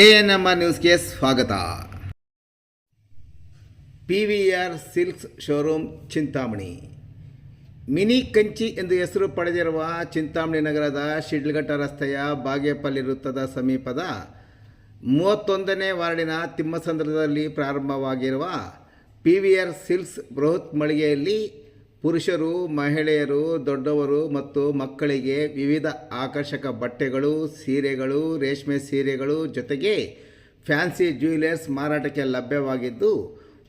A N M R ನ್ಯೂಸ್ಗೆ ಸ್ವಾಗತ. P V R silks showroom, Chintamani. Mini Kanchi ಎಂದು ಹೆಸರು ಪಡೆದಿರುವ ಚಿಂತಾಮಣಿ ನಗರದ ಶಿಡ್ಲಘಟ್ಟ ರಸ್ತೆಯ ಬಾಗೇಪಲ್ಲಿ ವೃತ್ತದ ಸಮೀಪದ ಮೂವತ್ತೊಂದನೇ ವಾರ್ಡಿನ ತಿಮ್ಮಸಂದ್ರದಲ್ಲಿ ಪ್ರಾರಂಭವಾಗಿರುವ ಪಿ ವಿ ಆರ್ ಸಿಲ್ಕ್ಸ್ ಬೃಹತ್ ಮಳಿಗೆಯಲ್ಲಿ ಪುರುಷರು, ಮಹಿಳೆಯರು, ದೊಡ್ಡವರು ಮತ್ತು ಮಕ್ಕಳಿಗೆ ವಿವಿಧ ಆಕರ್ಷಕ ಬಟ್ಟೆಗಳು, ಸೀರೆಗಳು, ರೇಷ್ಮೆ ಸೀರೆಗಳು ಜೊತೆಗೆ ಫ್ಯಾನ್ಸಿ ಜ್ಯುವೆಲರ್ಸ್ ಮಾರಾಟಕ್ಕೆ ಲಭ್ಯವಾಗಿದ್ದು,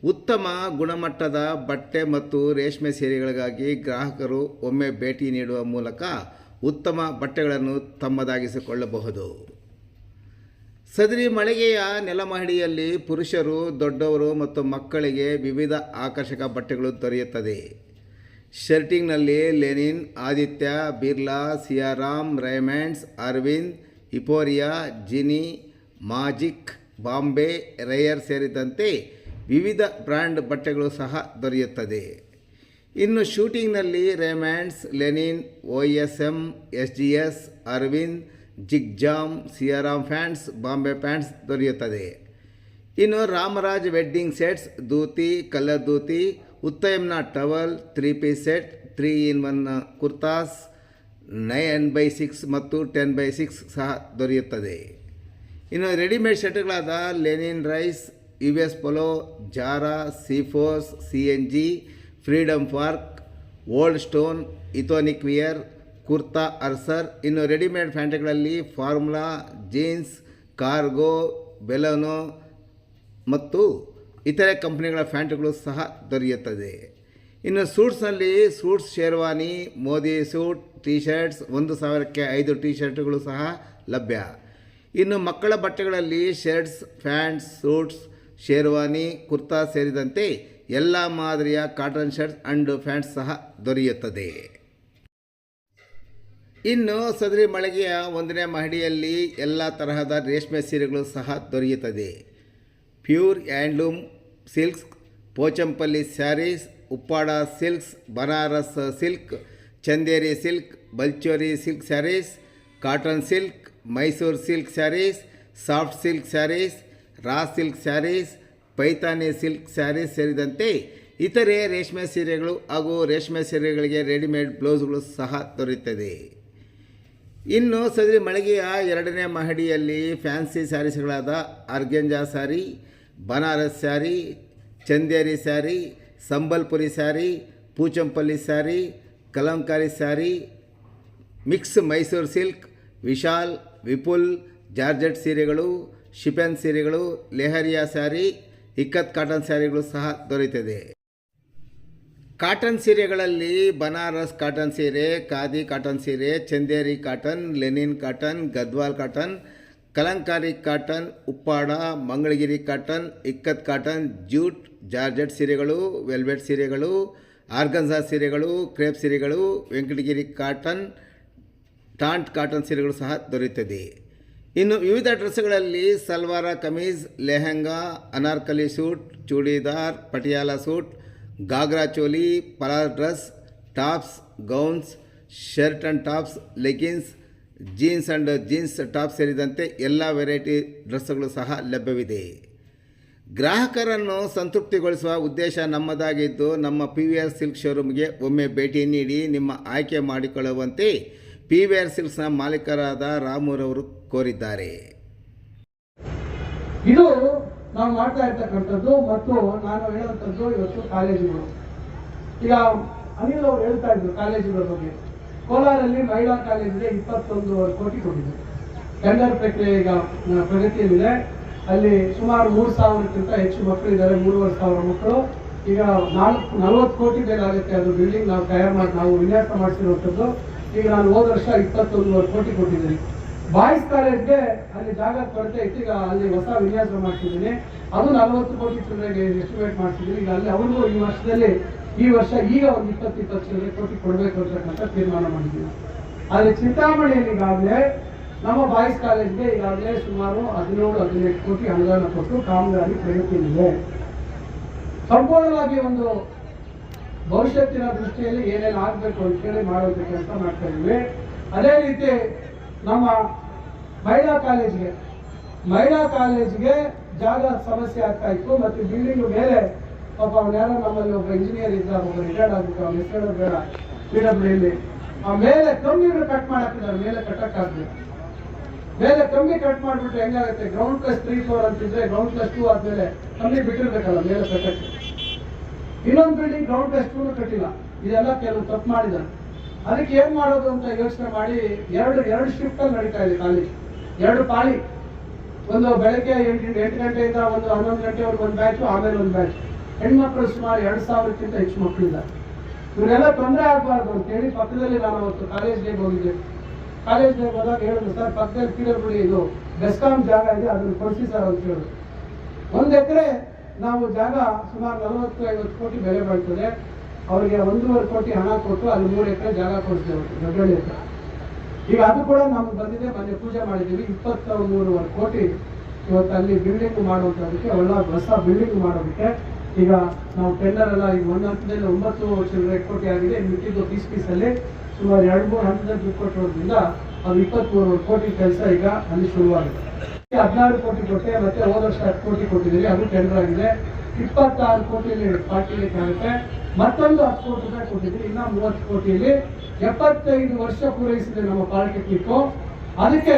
ಉತ್ತಮ ಗುಣಮಟ್ಟದ ಬಟ್ಟೆ ಮತ್ತು ರೇಷ್ಮೆ ಸೀರೆಗಳಿಗಾಗಿ ಗ್ರಾಹಕರು ಒಮ್ಮೆ ಭೇಟಿ ನೀಡುವ ಮೂಲಕ ಉತ್ತಮ ಬಟ್ಟೆಗಳನ್ನು ತಮ್ಮದಾಗಿಸಿಕೊಳ್ಳಬಹುದು. ಸದರಿ ಮಳಿಗೆಯ ನೆಲಮಹಡಿಯಲ್ಲಿ ಪುರುಷರು, ದೊಡ್ಡವರು ಮತ್ತು ಮಕ್ಕಳಿಗೆ ವಿವಿಧ ಆಕರ್ಷಕ ಬಟ್ಟೆಗಳು ದೊರೆಯುತ್ತದೆ. ಶರ್ಟಿಂಗ್ನಲ್ಲಿ ಲೆನಿನ್, ಆದಿತ್ಯ, ಬಿರ್ಲಾ, ಸಿಯಾರಾಮ್, ರೈಮ್ಯಾಂಡ್ಸ್, ಅರವಿಂದ್, ಇಪೋರಿಯಾ, ಜಿನಿ, ಮಾಜಿಕ್, ಬಾಂಬೆ, ರೇಯರ್ ಸೇರಿದಂತೆ ವಿವಿಧ ಬ್ರ್ಯಾಂಡ್ ಬಟ್ಟೆಗಳು ಸಹ ದೊರೆಯುತ್ತದೆ. ಇನ್ನು ಶೂಟಿಂಗ್ನಲ್ಲಿ Raymonds, linen O S M S G S, Arvind, ಜಿಗ್ಜಾಮ್, Siyaram pants Bombay pants ದೊರೆಯುತ್ತದೆ. ಇನ್ನು Ramraj wedding sets dhoti colour dhoti ಉತ್ತಯಂನ towel three piece set three in one kurtas nine by six ಮತ್ತು ಟೆನ್ ಬೈ ಸಿಕ್ಸ್ ಸಹ ದೊರೆಯುತ್ತದೆ. ಇನ್ನು readymade ಶರ್ಟ್ಗಳಾದ linen ರೈಸ್ U S polo Zara ಸಿಫೋಸ್ C N G freedom park old stone ethnic wear kurta ಅರ್ಸರ್ ಇನ್ನು readymade ಪ್ಯಾಂಟ್ಗಳಲ್ಲಿ formula jeans cargo ಬೆಲೋನೋ ಮತ್ತು ಇತರೆ ಕಂಪ್ನಿಗಳ ಪ್ಯಾಂಟ್ಗಳು ಸಹ ದೊರೆಯುತ್ತದೆ. ಇನ್ನು ಸೂಟ್ಸ್ನಲ್ಲಿ suits, sherwani, Modi suit T shirts ಒಂದು ಸಾವಿರಕ್ಕೆ ಐದು ಟೀ ಶರ್ಟ್ಗಳು ಸಹ ಲಭ್ಯ. ಇನ್ನು ಮಕ್ಕಳ ಬಟ್ಟೆಗಳಲ್ಲಿ shirts, pants, suits, sherwani, kurta ಸೇರಿದಂತೆ ಎಲ್ಲ ಮಾದರಿಯ ಕಾಟನ್ ಶರ್ಟ್ಸ್ ಅಂಡ್ ಪ್ಯಾಂಟ್ಸ್ ಸಹ ದೊರೆಯುತ್ತದೆ. ಇನ್ನು ಸದರಿ ಮಳಿಗೆಯ ಒಂದನೇ ಮಹಡಿಯಲ್ಲಿ ಎಲ್ಲ ತರಹದ ರೇಷ್ಮೆ ಸೀರೆಗಳು ಸಹ ದೊರೆಯುತ್ತದೆ. Pure, handloom silks, Pochampalli sarees, Uppada silks, Banaras silk, Chanderi silk, Baluchari silk sarees, cotton silk, Mysuru silk sarees, soft silk sarees, raw silk sarees, Paithani silk sarees ಸೇರಿದಂತೆ ಇತರೆ ರೇಷ್ಮೆ ಸೀರೆಗಳು ಹಾಗೂ ರೇಷ್ಮೆ ಸೀರೆಗಳಿಗೆ ರೆಡಿಮೇಡ್ ಬ್ಲೌಸ್ಗಳು ಸಹ ದೊರೆಯುತ್ತದೆ. ಇನ್ನು ಸದರಿ ಮಳಿಗೆಯ ಎರಡನೇ ಮಹಡಿಯಲ್ಲಿ fancy ಸ್ಯಾರೀಸ್ಗಳಾದ organza sari Banaras sari, Chanderi sari, Sambalpuri sari, Pochampalli sari, Kalamkari sari, mix Mysore silk, Vishal, Vipul, georgette ಸೀರೆಗಳು, ಶಿಪೆನ್ ಸೀರೆಗಳು, ಲೆಹರಿಯಾ ಸ್ಯಾರಿ, ಇಕ್ಕತ್ ಕಾಟನ್ ಸ್ಯಾರಿಗಳು ಸಹ ದೊರೆಯುತ್ತದೆ. ಕಾಟನ್ ಸೀರೆಗಳಲ್ಲಿ ಬನಾರಸ್ ಕಾಟನ್ ಸೀರೆ, ಖಾದಿ ಕಾಟನ್ ಸೀರೆ, Chanderi cotton, linen cotton, Gadwal cotton Kalamkari cotton, Uppada, Mangalagiri cotton, Ikkat cotton, jute, georgette ಸೀರೆಗಳು, velvet ಸೀರೆಗಳು organza ಸೀರೆಗಳು, ಕ್ರೇಪ್ ಸೀರೆಗಳು, ವೆಂಕಟಗಿರಿ ಕಾಟನ್, ಟಾಂಟ್ ಕಾಟನ್ ಸೀರೆಗಳು ಸಹ ದೊರೆಯುತ್ತದೆ. ಇನ್ನು ವಿವಿಧ ಡ್ರೆಸ್ಗಳಲ್ಲಿ salwar kameez lehenga, Anarkali suit, churidar, Patiala suit ghagra choli, ಪಲಾರ್ dress, tops, gowns, shirt and tops leggings jeans and jeans top ಸೇರಿದಂತೆ ಎಲ್ಲ ವೆರೈಟಿ ಡ್ರೆಸ್ಗಳು ಸಹ ಲಭ್ಯವಿದೆ. ಗ್ರಾಹಕರನ್ನು ಸಂತೃಪ್ತಿಗೊಳಿಸುವ ಉದ್ದೇಶ ನಮ್ಮದಾಗಿದ್ದು ನಮ್ಮ ಪಿ ವಿ ಆರ್ ಸಿಲ್ಕ್ ಶೋರೂಮ್ಗೆ ಒಮ್ಮೆ ಭೇಟಿ ನೀಡಿ ನಿಮ್ಮ ಆಯ್ಕೆ ಮಾಡಿಕೊಳ್ಳುವಂತೆ ಪಿ ವಿ ಆರ್ ಸಿಲ್ಕ್ಸ್ನ ಮಾಲೀಕರಾದ ರಾಮೂರವರು ಕೋರಿದ್ದಾರೆ. ಇದು ನಾವು ಮಾಡ್ತಾ ಇರ್ತಕ್ಕಂಥದ್ದು ಮತ್ತು ನಾನು ಹೇಳುವಂಥದ್ದು ಇವತ್ತು ಕಾಲೇಜುಗಳು ಈಗ ಅನಿಲ್ ಅವರು ಹೇಳ್ತಾ ಇದ್ರು ಕಾಲೇಜುಗಳ ಬಗ್ಗೆ. ಕೋಲಾರಲ್ಲಿ ಮಹಿಳಾ ಕಾಲೇಜಿಗೆ ಇಪ್ಪತ್ತೊಂದು ಕೋಟಿ ಕೊಟ್ಟಿದೆ. ಟೆಂಡರ್ ಪ್ರಕ್ರಿಯೆ ಈಗ ಪ್ರಗತಿಯಲ್ಲಿದೆ. ಅಲ್ಲಿ ಸುಮಾರು ಮೂರು ಸಾವಿರಕ್ಕಿಂತ ಹೆಚ್ಚು ಮಕ್ಕಳು ಇದ್ದಾರೆ, ಮೂರುವರೆ ಸಾವಿರ ಮಕ್ಕಳು. ಈಗ ನಾಲ್ಕು, ನಲವತ್ತು ಕೋಟಿ ಬೇಕಾಗುತ್ತೆ ಅದು ಬಿಲ್ಡಿಂಗ್ ನಾವು ತಯಾರು ಮಾಡಿ, ನಾವು ವಿನ್ಯಾಸ ಮಾಡಿಸಿರುವಂಥದ್ದು. ಈಗ ನಾನು ಹೋದ ವರ್ಷ ಇಪ್ಪತ್ತೊಂದುವರೆ ಕೋಟಿ ಕೊಟ್ಟಿದ್ದೀನಿ. ಬಾಯ್ಸ್ ಕಾಲೇಜ್ಗೆ ಅಲ್ಲಿ ಜಾಗ ಕೊರತೆ ಇತ್ತು, ಈಗ ಅಲ್ಲಿ ಹೊಸ ವಿನ್ಯಾಸ ಮಾಡ್ತಿದ್ದೀನಿ. ಅದು ನಲವತ್ತು ಕೋಟಿ ಚಿಲ್ಲರೆಗೆ ಎಸ್ಟಿಮೇಟ್ ಮಾಡ್ತಿದ್ದೀನಿ. ಈಗ ಅಲ್ಲಿ ಅವ್ರಿಗೂ ಈ ವರ್ಷದಲ್ಲಿ ಈ ವರ್ಷ ಈಗ ಒಂದು ಇಪ್ಪತ್ತು ಇಪ್ಪತ್ತು ಸಾವಿರ ಕೋಟಿ ಕೊಡಬೇಕು ಅಂತಕ್ಕಂಥ ತೀರ್ಮಾನ ಮಾಡಿದ್ದೀವಿ. ಆದರೆ ಚಿಂತಾಮಣಿಯಲ್ಲಿ ಈಗಾಗಲೇ ನಮ್ಮ ಬಾಯ್ಸ್ ಕಾಲೇಜ್ಗೆ ಈಗಾಗಲೇ ಸುಮಾರು ಹದಿನೇಳು, ಹದಿನೆಂಟು ಕೋಟಿ ಅನುದಾನ ಕೊಟ್ಟು ಕಾಮಗಾರಿ ಪ್ರಗತಿಯಲ್ಲಿದೆ. ಸಂಪೂರ್ಣವಾಗಿ ಒಂದು ಭವಿಷ್ಯತ್ತಿನ ದೃಷ್ಟಿಯಲ್ಲಿ ಏನೇನು ಆಗಬೇಕು ಅಂತ ಹೇಳಿ ಮಾಡುವಂಥ ಕೆಲಸ ಮಾಡ್ತಾ ಇದ್ವಿ ಅದೇ ರೀತಿ ನಮ್ಮ ಮಹಿಳಾ ಕಾಲೇಜ್ಗೆ ಮಹಿಳಾ ಕಾಲೇಜ್ಗೆ ಜಾಗ ಸಮಸ್ಯೆ ಆಗ್ತಾ ಇತ್ತು. ಮತ್ತು ಬಿಲ್ಡಿಂಗ್ ಮೇಲೆ ಪಾಪ ಅವ್ನು ಯಾರೋ ನಮ್ಮಲ್ಲಿ ಒಬ್ಬ ಇಂಜಿನಿಯರ್ ಇದ್ದ ಒಬ್ಬ ರಿಟೈರ್ಡ್ ಆಗ್ಬಿಟ್ಟು ಅವ್ನ ಹೆಸರು ಬೇಡ. ಪಿ ಆ ಮೇಲೆ ಕಮ್ಮಿನ ಕಟ್ ಮಾಡಾಕಿದ್ದಾರೆ ಮೇಲೆ ಕಟ್ಟಕ್ಕಾಗ್ಲಿಲ್ಲ ಮೇಲೆ ಕಮ್ಮಿ ಕಟ್ ಮಾಡ್ಬಿಟ್ರೆ ಹೆಂಗಾಗುತ್ತೆ? ಗ್ರೌಂಡ್ ಪ್ಲಸ್ ತ್ರೀ ಫೋರ್ ಅಂತಿದ್ರೆ ಗ್ರೌಂಡ್ ಪ್ಲಸ್ ಟೂ ಆದ್ಮೇಲೆ ಕಮ್ಮಿ ಬಿಟ್ಟಿರ್ಬೇಕಲ್ಲ, ಮೇಲೆ ಕಟ್ಟಕ್ಕೆ. ಇನ್ನೊಂದು ಬಿಲ್ಡಿಂಗ್ ಗ್ರೌಂಡ್ ಪ್ಲಸ್ ಟೂ ಕಟ್ಟಿಲ್ಲ. ಇದೆಲ್ಲ ಕೆಲವು ತಪ್ಪು ಮಾಡಿದ್ದಾರೆ. ಅದಕ್ಕೆ ಏನ್ ಮಾಡೋದು ಅಂತ ಯೋಚನೆ ಮಾಡಿ ಎರಡು ಎರಡು ಶಿಫ್ಟ್ ಅಲ್ಲಿ ನಡೀತಾ ಇದೆ ಕಾಲೇಜ್ ಎರಡು ಪಾಳಿ. ಒಂದು ಬೆಳಗ್ಗೆ ಎಂಟು ಎಂಟು ಗಂಟೆಯಿಂದ ಒಂದು ಹನ್ನೊಂದು ಗಂಟೆವರೆಗೆ ಒಂದು ಬ್ಯಾಚು ಆಮೇಲೆ ಒಂದು ಬ್ಯಾಚ್ ಹೆಣ್ಮಕ್ಳು ಸುಮಾರು ಎರಡು ಸಾವಿರಕ್ಕಿಂತ ಹೆಚ್ಚು ಮಕ್ಕಳಿದ್ದಾರೆ. ಇವರೆಲ್ಲ ತೊಂದರೆ ಆಗಬಾರ್ದು ಅಂತೇಳಿ ಪಕ್ಕದಲ್ಲಿ ನಾನು ಅವತ್ತು ಕಾಲೇಜ್ಗೆ ಹೋಗಿದ್ದೆ. ಕಾಲೇಜ್ಗೆ ಹೋದಾಗ ಹೇಳಿದ್ರು, ಸರ್, ಪಕ್ಕದಲ್ಲಿ ಕಿಡಬಿಡಿ ಇದು ಬೆಸ್ಕಾಮ್ ಜಾಗ ಇದೆ, ಅದನ್ನು ಕೊಡಿಸಿ ಸರ್ ಅಂತ ಹೇಳಿದ್ರು. ಒಂದು ಎಕರೆ ನಾವು ಜಾಗ ಸುಮಾರು ನಲವತ್ತು, ಐವತ್ತು ಕೋಟಿ ಬೆಲೆ ಬಾಳ್ತದೆ ಅವರಿಗೆ ಒಂದೂವರೆ ಕೋಟಿ ಹಣ ಕೊಟ್ಟು ಅಲ್ಲಿ ಮೂರು ಎಕರೆ ಜಾಗ ಕೊಡಿಸ್ತೇವೆ ದೊಡ್ಡಳ್ಳಿ ಹತ್ರ. ಈಗ ಅದು ಕೂಡ ನಮ್ಗೆ ಬಂದಿದೆ ಮನೆ ಪೂಜೆ ಮಾಡಿದ್ದೀವಿ ಇಪ್ಪತ್ತ ಮೂರುವರೆ ಕೋಟಿ ಇವತ್ತು ಅಲ್ಲಿ ಬಿಲ್ಡಿಂಗ್ ಮಾಡುವಂಥದ್ದಕ್ಕೆ ಒಳ್ಳೆ ಹೊಸ ಬಿಲ್ಡಿಂಗ್ ಮಾಡೋದಕ್ಕೆ ಈಗ ನಾವು ಟೆಂಡರ್ ಎಲ್ಲ ಈಗ ಒಂದು ಹಂತದಲ್ಲಿ ಒಂಬತ್ತು ಚಿಲ್ಲರೆ ಕೋಟಿ ಆಗಿದೆ, ಮಿಕ್ಕಿದ್ದು ಪೀಸ್ ಪೀಸಲ್ಲಿ ಸುಮಾರು ಎರಡು ಮೂರು ಹಂತದಲ್ಲಿ ದುಡ್ಡು ಕೊಟ್ಟಿರೋದ್ರಿಂದ ಅದು ಇಪ್ಪತ್ಮೂರು ಕೋಟಿ ಕೆಲಸ ಈಗ ಅಲ್ಲಿ ಶುರುವಾಗಿದೆ ಹದಿನಾರು ಕೋಟಿ ಕೊಟ್ಟೆ, ಮತ್ತೆ ಹೋದ ವರ್ಷ ಹತ್ತು ಕೋಟಿ ಕೊಟ್ಟಿದ್ದೀವಿ ಅದು ಟೆಂಡರ್ ಆಗಿದೆ. ಇಪ್ಪತ್ತಾರು ಕೋಟಿಯಲ್ಲಿ ಪಾರ್ಟಿಲಿಕ್ಕೆ ಆಗುತ್ತೆ ಮತ್ತೊಂದು ಹತ್ತು ಕೋಟಿ ರೂಪಾಯಿ ಕೊಟ್ಟಿದ್ದೀವಿ ಇನ್ನ ಮೂವತ್ತು ಕೋಟಿಯಲ್ಲಿ. ಎಪ್ಪತ್ತೈದು ವರ್ಷ ಪೂರೈಸಿದೆ ನಮ್ಮ ಪಾಲಿಟೆಕ್ನಿಕ್ ಅದಕ್ಕೆ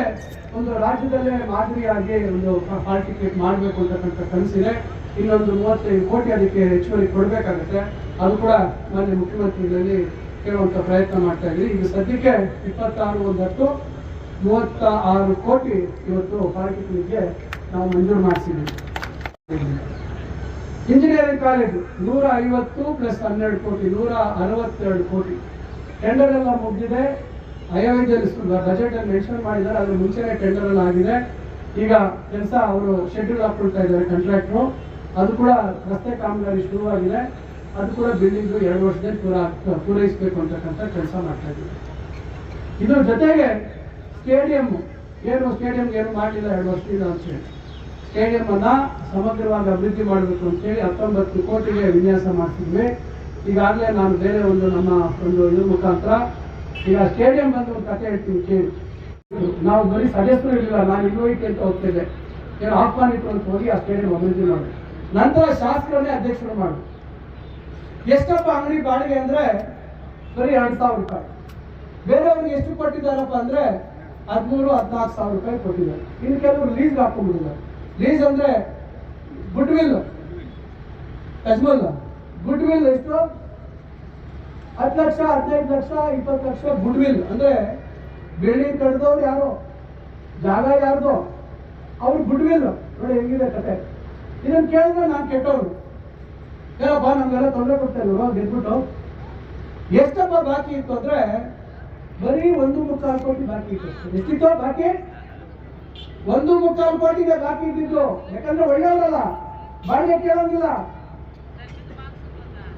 ಒಂದು ರಾಜ್ಯದಲ್ಲೇ ಮಾದರಿಯಾಗಿ ಒಂದು ಪಾಲಿಟೆಕ್ನಿಕ್ ಮಾಡಬೇಕು ಅಂತಕ್ಕಂಥ ಕನಸಿದೆ. ಇನ್ನೊಂದು ಮೂವತ್ತೈದು ಕೋಟಿ ಅದಕ್ಕೆ ಹೆಚ್ಚುವರಿ ಕೊಡಬೇಕಾಗುತ್ತೆ. ಅದು ಕೂಡ ಮಾನ್ಯ ಮುಖ್ಯಮಂತ್ರಿಗಳಲ್ಲಿ ಕೇಳುವಂತ ಪ್ರಯತ್ನ ಮಾಡ್ತಾ ಇದ್ದೀವಿ ಈಗ ಸದ್ಯಕ್ಕೆ ಇಪ್ಪತ್ತಾರು ಒಂದು ಮೂವತ್ತ ಆರು ಕೋಟಿ ಇವತ್ತು ಪಾಲಿಟೆಕ್ನಿಕ್ಗೆ ನಾವು ಮಂಜೂರು ಮಾಡಿಸಿದ್ದೀವಿ ಇಂಜಿನಿಯರಿಂಗ್ ಕಾಲೇಜು ನೂರ ಐವತ್ತು ಪ್ಲಸ್ ಹನ್ನೆರಡು ಕೋಟಿ, ನೂರ ಅರವತ್ತೆರಡು ಕೋಟಿ. ಟೆಂಡರ್ ಎಲ್ಲ ಮುಗಿದಿದೆ. ಅಯೋಧ್ಯೆಯಲ್ಲಿ ಬಜೆಟ್ ಅಲ್ಲಿ ಮೆನ್ಷನ್ ಮಾಡಿದ್ದಾರೆ ಅದ್ರ ಮುಂಚೆನೆ ಟೆಂಡರ್ ಎಲ್ಲ ಆಗಿದೆ. ಈಗ ಕೆಲಸ ಅವರು ಶೆಡ್ಯೂಲ್ ಹಾಕೊಳ್ತಾ ಇದ್ದಾರೆ ಕಾಂಟ್ರಾಕ್ಟ್ರು ಅದು ಕೂಡ ರಸ್ತೆ ಕಾಮಗಾರಿ ಶುರುವಾಗಿದೆ. ಅದು ಕೂಡ ಬಿಲ್ಡಿಂಗ್ ಎರಡು ವರ್ಷದಲ್ಲಿ ಪೂರ ಪೂರೈಸಬೇಕು ಅಂತಕ್ಕಂಥ ಕೆಲಸ ಮಾಡ್ತಾ ಇದ್ದೀವಿ. ಇದ್ರ ಜೊತೆಗೆ ಸ್ಟೇಡಿಯಂ ಏನು ಸ್ಟೇಡಿಯಂ ಏನು ಮಾಡಲಿಲ್ಲ ಎರಡು ವರ್ಷದಿಂದ ಅಂತೇಳಿ ಸ್ಟೇಡಿಯಂ ಅನ್ನ ಸಮಗ್ರವಾಗಿ ಅಭಿವೃದ್ಧಿ ಮಾಡಬೇಕು ಅಂತೇಳಿ ಹತ್ತೊಂಬತ್ತು ಕೋಟಿಗೆ ವಿನ್ಯಾಸ ಮಾಡ್ತಿದ್ವಿ ಈಗಾಗಲೇ ನಾನು ಬೇರೆ ಒಂದು ನಮ್ಮ ಒಂದು ಇದ್ರ ಮುಖಾಂತರ ಈಗ ಸ್ಟೇಡಿಯಂ ಬಂದು ಒಂದು ಕಥೆ ಹೇಳ್ತೀನಿ ಕೇಳಿ. ನಾವು ಬರೀ ಸದಸ್ಯರು ಇರಲಿಲ್ಲ, ನಾನು ಇನ್ವೈಟ್ ಅಂತ ಹೋಗ್ತಿದ್ದೆ ಏನು ಆಹ್ವಾನಿತ್ತು ಅಂತ ಹೋಗಿ ಆ ಸ್ಟೇಡಿಯಂ ಅಭಿವೃದ್ಧಿ ಮಾಡಿ ನಂತರ ಶಾಸಕರನ್ನೇ ಅಧ್ಯಕ್ಷರು ಮಾಡಿ ಎಷ್ಟಪ್ಪ ಅಂಗಡಿ ಬಾಡಿಗೆ ಅಂದ್ರೆ ಬರೀ ಎರಡು ಸಾವಿರ ರೂಪಾಯಿ. ಬೇರೆಯವ್ರಿಗೆ ಎಷ್ಟು ಕೊಟ್ಟಿದ್ದಾರಪ್ಪ ಅಂದ್ರೆ ಹದಿಮೂರು, ಹದಿನಾಲ್ಕು ಸಾವಿರ ರೂಪಾಯಿ ಕೊಟ್ಟಿದ್ದಾರೆ. ಇನ್ನು ಕೆಲವರು ಲೀಸ್ ಹಾಕೊಂಡ್ಬಿಟ್ಟಿದ್ದಾರೆ ಲೀಸ್ ಅಂದ್ರೆ ಗುಡ್ ವಿಲ್ ಯಜಮಾನ್ ಗುಡ್ ವಿಲ್ ಎಷ್ಟು? ಹತ್ತು ಲಕ್ಷ, ಹದಿನೈದು ಲಕ್ಷ, ಇಪ್ಪತ್ತು ಲಕ್ಷ ಗುಡ್ ವಿಲ್ ಅಂದ್ರೆ ಬಿಲ್ಡಿಂಗ್ ಕಟ್ಟಿದವ್ರು ಯಾರು, ಜಾಗ ಯಾರ್ದು, ಅವ್ರು ಗುಡ್ ವಿಲ್ ನೋಡಿ, ಹೆಂಗಿದೆ ಕತೆ. ಇದನ್ನ ಕೇಳಿದ್ರೆ ನಾನು ಕೆಟ್ಟವ್ರು. ಏನಪ್ಪ ನಮ್ಗೆಲ್ಲ ತೊಂದರೆ ಕೊಡ್ತಾ ಇಲ್ವಾ? ಗೆದ್ಬಿಟ್ಟು ಎಷ್ಟಪ್ಪ ಬಾಕಿ ಇತ್ತು ಅಂದ್ರೆ ಬರೀ ಒಂದು ಮುಕ್ಕಾಲು ಕೋಟಿ ಬಾಕಿ ಇತ್ತು. ಎಷ್ಟಿತ್ತು ಬಾಕಿ? ಒಂದು ಮುಕ್ಕಾಲು ಕೋಟಿಗೆ ಬಾಕಿ ಇದ್ದಿದ್ದು. ಯಾಕಂದ್ರೆ ಒಳ್ಳೆಯವರಲ್ಲ. ಬಾಡಿಗೆ ಕೇಳೋಂಗಿಲ್ಲ.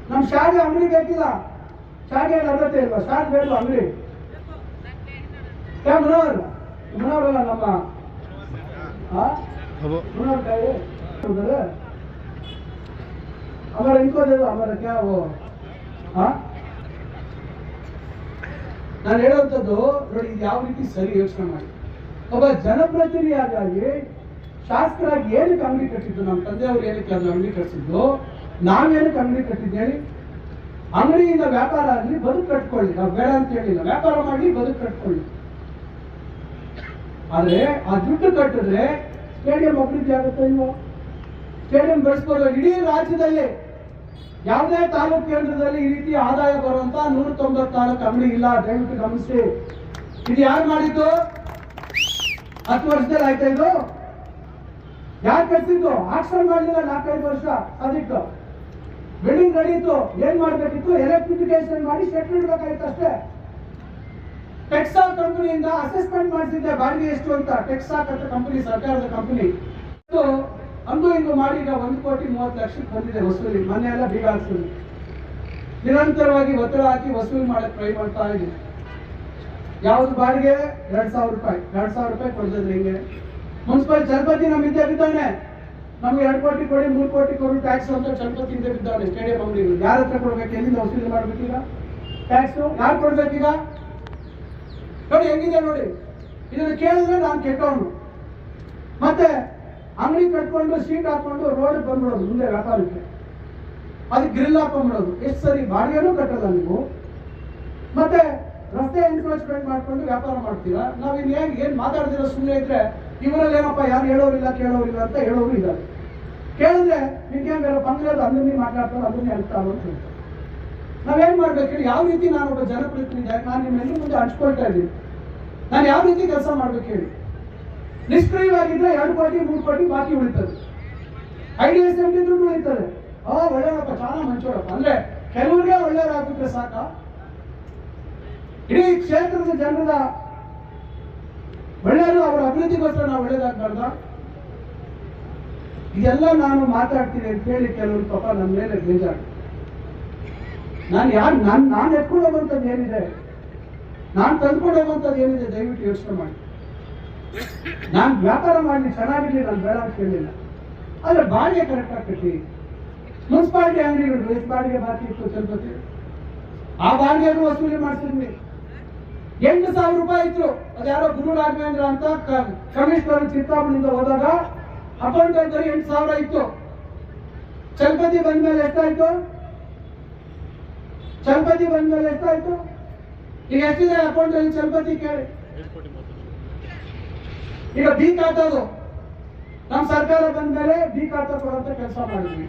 ನಮ್ ಶಾಲೆ ಅಂಗಡಿ ಬೇಕಿಲ್ಲ. ಶಾಲೆ ಅರ್ಹತೆ ಇಲ್ವಾ? ಶಾಲೆ ಬೇಡ ಅಂಗಡಿ? ಮುನವರ್? ಮುನವರಲ್ಲ ನಮ್ಮ ಮುನವರ್ ಕಾಯಿ हमारा इनको दे दो हमारा क्या वो हाँ ನಾನು ಹೇಳುವಂಥದ್ದು ನೋಡಿ ಇದು ಯಾವ ರೀತಿ ಸರಿ ಯೋಚನೆ ಮಾಡಿ ಒಬ್ಬ ಜನಪ್ರತಿನಿಧಿಯಾಗಿ ಶಾಸಕರಾಗಿ ಏನಕ್ಕೆ ಅಂಗಡಿ ಕಟ್ಟಿದ್ದು ನಮ್ಮ ತಂದೆಯವರು ಏನಕ್ಕೆ ಅದು ಅಂಗಡಿ ಕಟ್ಟಿದ್ದು ನಾವೇನಕ್ಕೆ ಅಂಗಡಿ ಕಟ್ಟಿದ್ದು ಹೇಳಿ ಅಂಗಡಿಯಿಂದ ವ್ಯಾಪಾರ ಆಗಲಿ ಬದುಕು ಕಟ್ಕೊಳ್ಳಿ ನಾವು ಬೇಡ ಅಂತ ಹೇಳಿಲ್ಲ ವ್ಯಾಪಾರ ಮಾಡಿ ಬದುಕು ಕಟ್ಕೊಳ್ಳಿ ಆದ್ರೆ ಆ ದುಡ್ಡು ಕಟ್ಟಿದ್ರೆ ಸ್ಟೇಡಿಯಂ ಅಭಿವೃದ್ಧಿ ಆಗುತ್ತೆ ಇಲ್ವೋ ಸ್ಟೇಡಿಯಂ ಬೆಳೆಸ್ಬೋದು ಇಡೀ ರಾಜ್ಯದಲ್ಲಿ ಯಾವುದೇ ತಾಲೂಕು ಕೇಂದ್ರದಲ್ಲಿ ಈ ರೀತಿ ಆದಾಯ ಬರುವಂತ ನೂರ ತೊಂಬತ್ತಾರು ಅಂಗಡಿ ಇಲ್ಲ. ದಯವಿಟ್ಟು ಗಮನಿಸಿ. ಇದು ಯಾರು ಮಾಡಿದ್ದು? ಹತ್ತು ವರ್ಷದಲ್ಲಿ ಆಯ್ತಾ ಇದು? ಯಾರು ಕಟ್ಸಿದ್ದು ಆಕ್ಷನ್ ಮಾಡಲಿಲ್ಲ ನಾಲ್ಕೈದು ವರ್ಷ. ಅದಕ್ಕೆ ಬಿಲ್ಡಿಂಗ್ ನಡೀತು. ಏನ್ ಮಾಡ್ಬೇಕಿತ್ತು? ಎಲೆಕ್ಟ್ರಿಫಿಕೇಶನ್ ಮಾಡಿ ಸೆಟ್ ಇಡ್ಬೇಕಾಗಿತ್ತು ಅಷ್ಟೇ. ಟೆಕ್ಸಾ ಕಂಪನಿಯಿಂದ ಅಸೆಸ್ಮೆಂಟ್ ಮಾಡಿಸಿದ್ದೆ. ಬಾಡಿಗೆ ಎಷ್ಟು ಅಂತ? ಟೆಕ್ಸಾ ಅಂತ ಕಂಪನಿ, ಸರ್ಕಾರದ ಕಂಪನಿ. ಅಂದು ಇಂದು ಮಾಡಿ ಈಗ ಒಂದು ಕೋಟಿ ಮೂವತ್ತು ಲಕ್ಷಕ್ಕೆ ಬಂದಿದೆ ವಸೂಲಿ. ಮನೆ ಎಲ್ಲ ಬೀಗ ಹಾಕ್ಸಿದ್ವಿ ನಿರಂತರವಾಗಿ ಒತ್ತಡ ಹಾಕಿ ವಸೂಲಿ ಮಾಡಕ್ಕೆ ಟ್ರೈ ಮಾಡ್ತಾ ಇದ್ದೀನಿ ಯಾವ್ದು ಬಾಡಿಗೆ? ಎರಡ್ ಸಾವಿರ ರೂಪಾಯಿ. ಎರಡ್ ಸಾವಿರ ರೂಪಾಯಿ ಕೊಡ್ತದ್ರಿ ಹಿಂಗೆ. ಮುನ್ಸಿಪಲ್ ಚಲಪತಿ ನಮ್ಮ ಹಿಂದೆ ಬಿದ್ದಾನೆ. ನಮ್ಗೆ ಎರಡು ಕೋಟಿ ಕೊಡಿ, ಮೂರು ಕೋಟಿ ಕೊಡಿ ಟ್ಯಾಕ್ಸ್ ಅಂತ ಚಲಪತಿ ಹಿಂದೆ ಬಿದ್ದಾನೆ ಸ್ಟೇಡಿಯಂ ಅಂಗಡಿಗಳು ಯಾರ ಹತ್ರ ಕೊಡ್ಬೇಕು? ಎಲ್ಲಿಂದ ವಸೂಲಿ ಮಾಡ್ಬೇಕೀಗ ಟ್ಯಾಕ್ಸ್ ಯಾರು ಕೊಡ್ಬೇಕೀಗ ನೋಡಿ, ಹೆಂಗಿದೆ ನೋಡಿ. ಇದನ್ನು ಕೇಳಿದ್ರೆ ನಾನು ಕೆಟ್ಟವನು. ಮತ್ತೆ ಅಂಗಡಿ ಕಟ್ಕೊಂಡು ಸೀಟ್ ಹಾಕೊಂಡು ರೋಡ್ ಬಂದ್ಬಿಡೋದು, ಮುಂದೆ ವ್ಯಾಪಾರಕ್ಕೆ. ಅದು ಗ್ರಿಲ್ ಹಾಕೊಂಡ್ಬಿಡೋದು. ಎಷ್ಟು ಸರಿ ಬಾಡಿಗೆನೂ ಕಟ್ಟಲ್ಲ ನೀವು. ಮತ್ತೆ ರಸ್ತೆ ಎನ್ಕ್ರೋಚ್ಮೆಂಟ್ ಮಾಡ್ಕೊಂಡು ವ್ಯಾಪಾರ ಮಾಡ್ತೀರಾ? ನಾವ್ ಇನ್ ಹೇಗೆ ಏನ್ ಮಾತಾಡ್ತೀರ ಸುಮ್ಮನೆ ಇದ್ರೆ ಇವರಲ್ಲಿ ಏನಪ್ಪ ಯಾರು ಹೇಳೋರಿಲ್ಲ, ಕೇಳೋರಿಲ್ಲ ಅಂತ ಹೇಳೋರು ಇದ್ದಾರೆ. ಕೇಳಿದ್ರೆ ನಿಮ್ಗೆ ಬೇರೆ ಅದು ಅದನ್ನೇ ಮಾತಾಡ್ತಾರೆ ಅದನ್ನೇ ಹೇಳ್ತಾರೆ ಅಂತ ನಾವೇನ್ ಮಾಡ್ಬೇಕು? ಯಾವ ರೀತಿ ನಾನು ಒಬ್ಬ ಜನಪ್ರತಿನಿಧಿ, ನಾನು ನಿಮ್ಮೆಲ್ಲ ಮುಂದೆ ಹಂಚ್ಕೊಳ್ತಾ ಇದ್ದೀನಿ. ನಾನು ಯಾವ ರೀತಿ ಕೆಲಸ ಮಾಡ್ಬೇಕು ಹೇಳಿ? ನಿಷ್ಕ್ರಿಯವಾಗಿದ್ರೆ ಎರಡು ಕೋಟಿ, ಮೂರು ಕೋಟಿ ಬಾಕಿ ಉಳಿತದೆ. ಐ ಡಿ ಎಸ್ ಎಂ ದುಡ್ಡು ಉಳಿತದೆ. ಆ ಒಳ್ಳೆಯಪ್ಪ ಚೆನ್ನಾಗಿ ಮಂಚೋಡಪ್ಪ ಅಂದ್ರೆ ಕೆಲವರಿಗೆ ಒಳ್ಳೆಯವರಾಗಿದ್ರೆ ಸಾಕ. ಇಡೀ ಕ್ಷೇತ್ರದ ಜನರ ಒಳ್ಳೆಯದು, ಅವರ ಅಭಿವೃದ್ಧಿಗೋಸ್ಕರ ನಾವು ಒಳ್ಳೇದಾಗಬಾರ್ದ? ಇದೆಲ್ಲ ನಾನು ಮಾತಾಡ್ತೀನಿ ಅಂತ ಹೇಳಿ ಕೆಲವರು ಪಾಪ ನನ್ನ ಮೇಲೆ ಬೇಜಾರು. ನಾನು ಯಾರು, ನಾನು ನಾನು ಎತ್ಕೊಂಡು ಹೋಗುವಂಥದ್ದು ಏನಿದೆ? ನಾನು ತಂದ್ಕೊಂಡು ಹೋಗುವಂಥದ್ದು ಏನಿದೆ? ದಯವಿಟ್ಟು ಯೋಚನೆ ಮಾಡಿ. ನಾನು ವ್ಯಾಪಾರ ಮಾಡಲಿ ಚೆನ್ನಾಗಿರ್ಲಿ ನಾನು ಬೇಡ ಅಂತ ಕೇಳಿಲ್ಲ ಆದ್ರೆ ಬಾಡಿಗೆ ಕರೆಕ್ಟ್ ಕಟ್ಟಿ. ಮುನ್ಸಿಪಾಲಿಟಿ ಅಂಗಡಿಗಳು ಎಷ್ಟು ಬಾಡಿಗೆ ಬಾಕಿ ಇತ್ತು ಸ್ವಲ್ಪ. ಆ ಬಾಡಿಗೆಗೂ ವಸೂಲಿ ಮಾಡ್ತಿದ್ವಿ ಎಂಟು ಸಾವಿರ ರೂಪಾಯಿ ಇತ್ತು. ಅದ್ಯಾರೋ ಗುರು ರಾಘವೇಂದ್ರ ಅಂತ ಕಮಿಷ್ನರ್ ಚಿತ್ತಾಪುರದಿಂದ ಹೋದಾಗ ಅಕೌಂಟ್ ಅಲ್ಲಿ ಎಂಟು ಸಾವಿರ ಇತ್ತು. ಚಲಪತಿ ಬಂದ್ಮೇಲೆ ಎಷ್ಟಾಯ್ತು? ಚಲಪತಿ ಬಂದ್ಮೇಲೆ ಎಷ್ಟಾಯ್ತು? ಈಗ ಎಷ್ಟಿದೆ ಅಕೌಂಟ್ ಅಲ್ಲಿ ಚಲಪತಿ ಕೇಳಿ. ಈಗ ಬಿ ಖಾತಾದು ನಮ್ಮ ಸರ್ಕಾರ ಬಂದ ಮೇಲೆ ಬಿ ಖಾತಾ ಕೊಡುವಂತ ಕೆಲಸ ಮಾಡಿದ್ವಿ.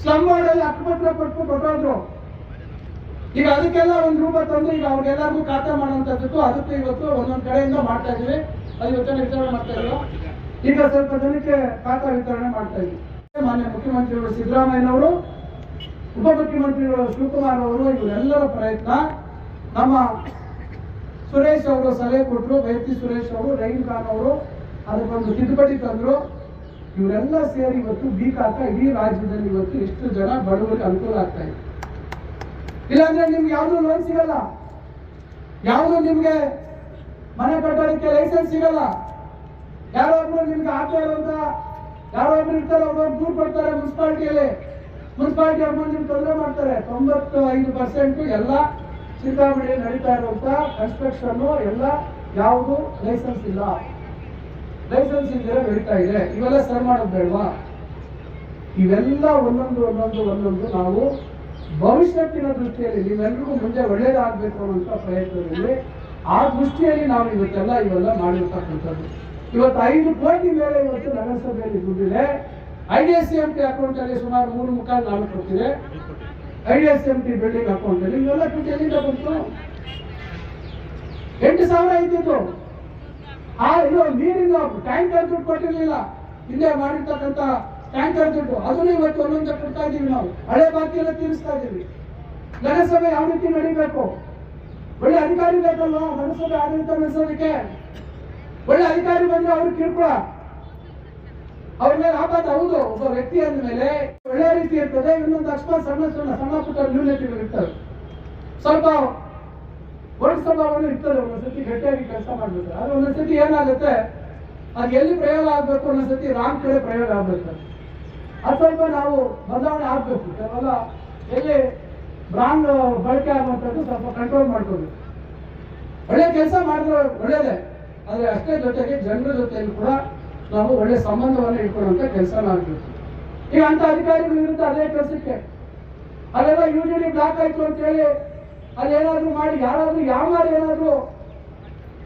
ಸ್ಲಮ್ ಬೋರ್ಡಲ್ಲಿ ಅಕ್ಕಪತ್ರ ಕೊಟ್ಟು ಕೊಟ್ಟೋದ್ರು. ಈಗ ಅದಕ್ಕೆಲ್ಲ ಒಂದು ರೂಪ ತಂದು ಈಗ ಅವ್ರಿಗೆಲ್ಲರಿಗೂ ಖಾತೆ ಮಾಡುವಂತದ್ದು ಅದಕ್ಕೆ ಇವತ್ತು ಒಂದೊಂದು ಕಡೆಯಿಂದ ಮಾಡ್ತಾ ಇದೀವಿ ಅದು ಇವತ್ತು ವಿತರಣೆ ಮಾಡ್ತಾ ಇದ್ರು ಈಗ ಸ್ವಲ್ಪ ಜನಕ್ಕೆ ಖಾತಾ ವಿತರಣೆ ಮಾಡ್ತಾ ಇದ್ವಿ ಮಾನ್ಯ ಮುಖ್ಯಮಂತ್ರಿಗಳು ಸಿದ್ದರಾಮಯ್ಯನವರು, ಉಪಮುಖ್ಯಮಂತ್ರಿಗಳು ಶಿವಕುಮಾರ್ ಅವರು ಇವರೆಲ್ಲರ ಪ್ರಯತ್ನ ನಮ್ಮ ಸುರೇಶ್ ಅವರು ಸಲಹೆ ಕೊಟ್ಟರು ವೈತಿ ಸುರೇಶ್ ಅವರು, ರೈನ್ ಖಾನ್ ಅವರು ಅದಕ್ಕೊಂದು ತಿದ್ದುಪಡಿ ತಂದ್ರು. ಇವರೆಲ್ಲ ಸೇರಿ ಇವತ್ತು ಬಿ ಖಾತಾ ಇಡೀ ರಾಜ್ಯದಲ್ಲಿ ಇವತ್ತು ಎಷ್ಟು ಜನ ಬಡವರಿಗೆ ಅನುಕೂಲ ಆಗ್ತಾ ಇದೆ. ಇಲ್ಲಾಂದ್ರೆ ನಿಮ್ಗೆ ಯಾವ್ದು ಲೋನ್ ಸಿಗಲ್ಲ. ಯಾವುದು ನಿಮ್ಗೆ ಮನೆ ಕಟ್ಟೋದಕ್ಕೆ ಲೈಸೆನ್ಸ್ ಸಿಗಲ್ಲ. ಯಾರೋ ಒಬ್ರು ನಿಮ್ಗೆ ಆಗ್ತಾ ಇರುವಂತ ಯಾರೋ ಒಬ್ರು ಇರ್ತಾರೆ, ಅವ್ರವ್ರು ದೂರ ಕೊಡ್ತಾರೆ ಮುನ್ಸಿಪಾಲಿಟಿಯಲ್ಲಿ. ಮುನ್ಸಿಪಾಲಿಟಿ ಅವ್ರು ನಿಮ್ಗೆ ತೊಂದರೆ ಮಾಡ್ತಾರೆ. ತೊಂಬತ್ತು ಐದು ಪರ್ಸೆಂಟ್ ಎಲ್ಲ ಚಿಂತಾಮಣಿ ನಡೀತಾ ಇರುವಂತ ಕನ್ಸ್ಟ್ರಕ್ಷನ್ ಎಲ್ಲ ಯಾವುದು ಲೈಸೆನ್ಸ್ ಇಲ್ಲ. ಲೈಸೆನ್ಸ್ ಇಲ್ಲದೆ ನಡೀತಾ ಇದೆ. ಇವೆಲ್ಲ ಸರಿ ಮಾಡೋದು ಬೇಡವಾ ಇವೆಲ್ಲ ಒಂದೊಂದು ಒಂದೊಂದು ಒಂದೊಂದು ನಾವು ಭವಿಷ್ಯತ್ತಿನ ದೃಷ್ಟಿಯಲ್ಲಿ ನೀವೆಲ್ರಿಗೂ ಮುಂದೆ ಒಳ್ಳೇದಾಗಬೇಕು ಅನ್ನುವಂಥ ಪ್ರಯತ್ನದಲ್ಲಿ ಆ ದೃಷ್ಟಿಯಲ್ಲಿ ನಾವು ಇವತ್ತೆಲ್ಲ ಇವೆಲ್ಲ ಮಾಡಿರ್ತಕ್ಕಂಥದ್ದು. ಇವತ್ತು ಐದು ಕೋಟಿ ಮೇಲೆ ಇವತ್ತು ನಗರಸಭೆಯಲ್ಲಿ ದುಡ್ಡಿದೆ. I D S C M T ಅಕೌಂಟಲ್ಲಿ ಸುಮಾರು ಮೂರು ಮುಖ ನಾಲ್ಕು ಕೊಟ್ಟಿದೆ I S M T building account ಇವೆಲ್ಲ ದುಡ್ಡು ಎಲ್ಲಿಂದ ಬಂತು. ಎಂಟು ಸಾವಿರ ಇದ್ದಿದ್ದು. ಆ ಇದು ನೀರಿನ ಟ್ಯಾಂಕರ್ ದುಡ್ಡು ಕೊಟ್ಟಿರಲಿಲ್ಲ. ಹಿಂದೆ ಮಾಡಿರ್ತಕ್ಕಂಥ ಟ್ಯಾಂಕರ್ ದುಡ್ಡು. ಅದನ್ನು ಇವತ್ತು ಒಂದೊಂದು ಕೊಡ್ತಾ ಇದ್ದೀವಿ ನಾವು. ಹಳೆ ಬಾಕಿ ಎಲ್ಲ ತೀರಿಸ್ತಾ ಇದೀವಿ ನಗರಸಭೆ ಯಾವ ರೀತಿ ನಡಿಬೇಕು. ಒಳ್ಳೆ ಅಧಿಕಾರಿ ಬೇಕಲ್ಲ ನಗರಸಭೆ ಆಡಳಿತ ನಡೆಸೋದಕ್ಕೆ. ಒಳ್ಳೆ ಅಧಿಕಾರಿ ಬಂದ್ರೆ ಅವ್ರಿಗೆ ಕಿರುಕುಳ. ಅವ್ರ ಮೇಲೆ ಆಪಾತ ಹೌದು. ಒಬ್ಬ ವ್ಯಕ್ತಿ ಅಂದ ಮೇಲೆ ಒಳ್ಳೆ ರೀತಿ ಇರ್ತದೆ, ಇನ್ನೊಂದು ಅಕಸ್ಮಾತ್ ಸಣ್ಣ ಸಣ್ಣ ಸಣ್ಣ ಪುಟ್ಟ ನ್ಯೂನತೆಗಳು ಇರ್ತವೆ. ಸ್ವಲ್ಪ ಒಟ್ಟು ಸ್ವಭಾವನೂ ಇರ್ತದೆ, ಒಂದೊಂದ್ಸತಿ ಗಟ್ಟಿಯಾಗಿ ಕೆಲಸ ಮಾಡ್ಬೇಕು. ಆದ್ರೆ ಒಂದೊಂದ್ಸತಿ ಏನಾಗುತ್ತೆ? ಅದು ಎಲ್ಲಿ ಪ್ರಯೋಗ ಆಗ್ಬೇಕು ಒಂದೊಂದ್ಸತಿ ರಾಂಗ್ ಕಡೆ ಪ್ರಯೋಗ ಆಗ್ಬೇಕು. ಅದು ಸ್ವಲ್ಪ ನಾವು ಬದಲಾವಣೆ ಆಗ್ಬೇಕು. ಕೇವಲ ಎಲ್ಲಿ ಬ್ರಾಂಡ್ ಬಳಕೆ ಆಗುವಂಥದ್ದು ಸ್ವಲ್ಪ ಕಂಟ್ರೋಲ್ ಮಾಡ್ಕೋಬೇಕು. ಒಳ್ಳೆ ಕೆಲಸ ಮಾಡಿದ್ರೆ ಒಳ್ಳೇದೇ. ಆದರೆ ಅಷ್ಟೇ ಜೊತೆಗೆ ಜನರ ಜೊತೆಯಲ್ಲಿ ಕೂಡ ನಾವು ಒಳ್ಳೆ ಸಂಬಂಧವನ್ನು ಇಟ್ಕೊಳ್ಳುವಂತ ಕೆಲಸ ಮಾಡಬೇಕು ಈಗ ಅಂತ ಅಧಿಕಾರಿಗಳು ಇರುತ್ತೆ ಅದೇ ಕೆಲಸಕ್ಕೆ. ಅಲ್ಲೆಲ್ಲ ಯು ಜಿ ಡಿ ಬ್ಲಾಕ್ ಆಯ್ತು ಅಂತ ಹೇಳಿ ಮಾಡಿ, ಯಾರಾದ್ರೂ ಯಾವ ಏನಾದ್ರು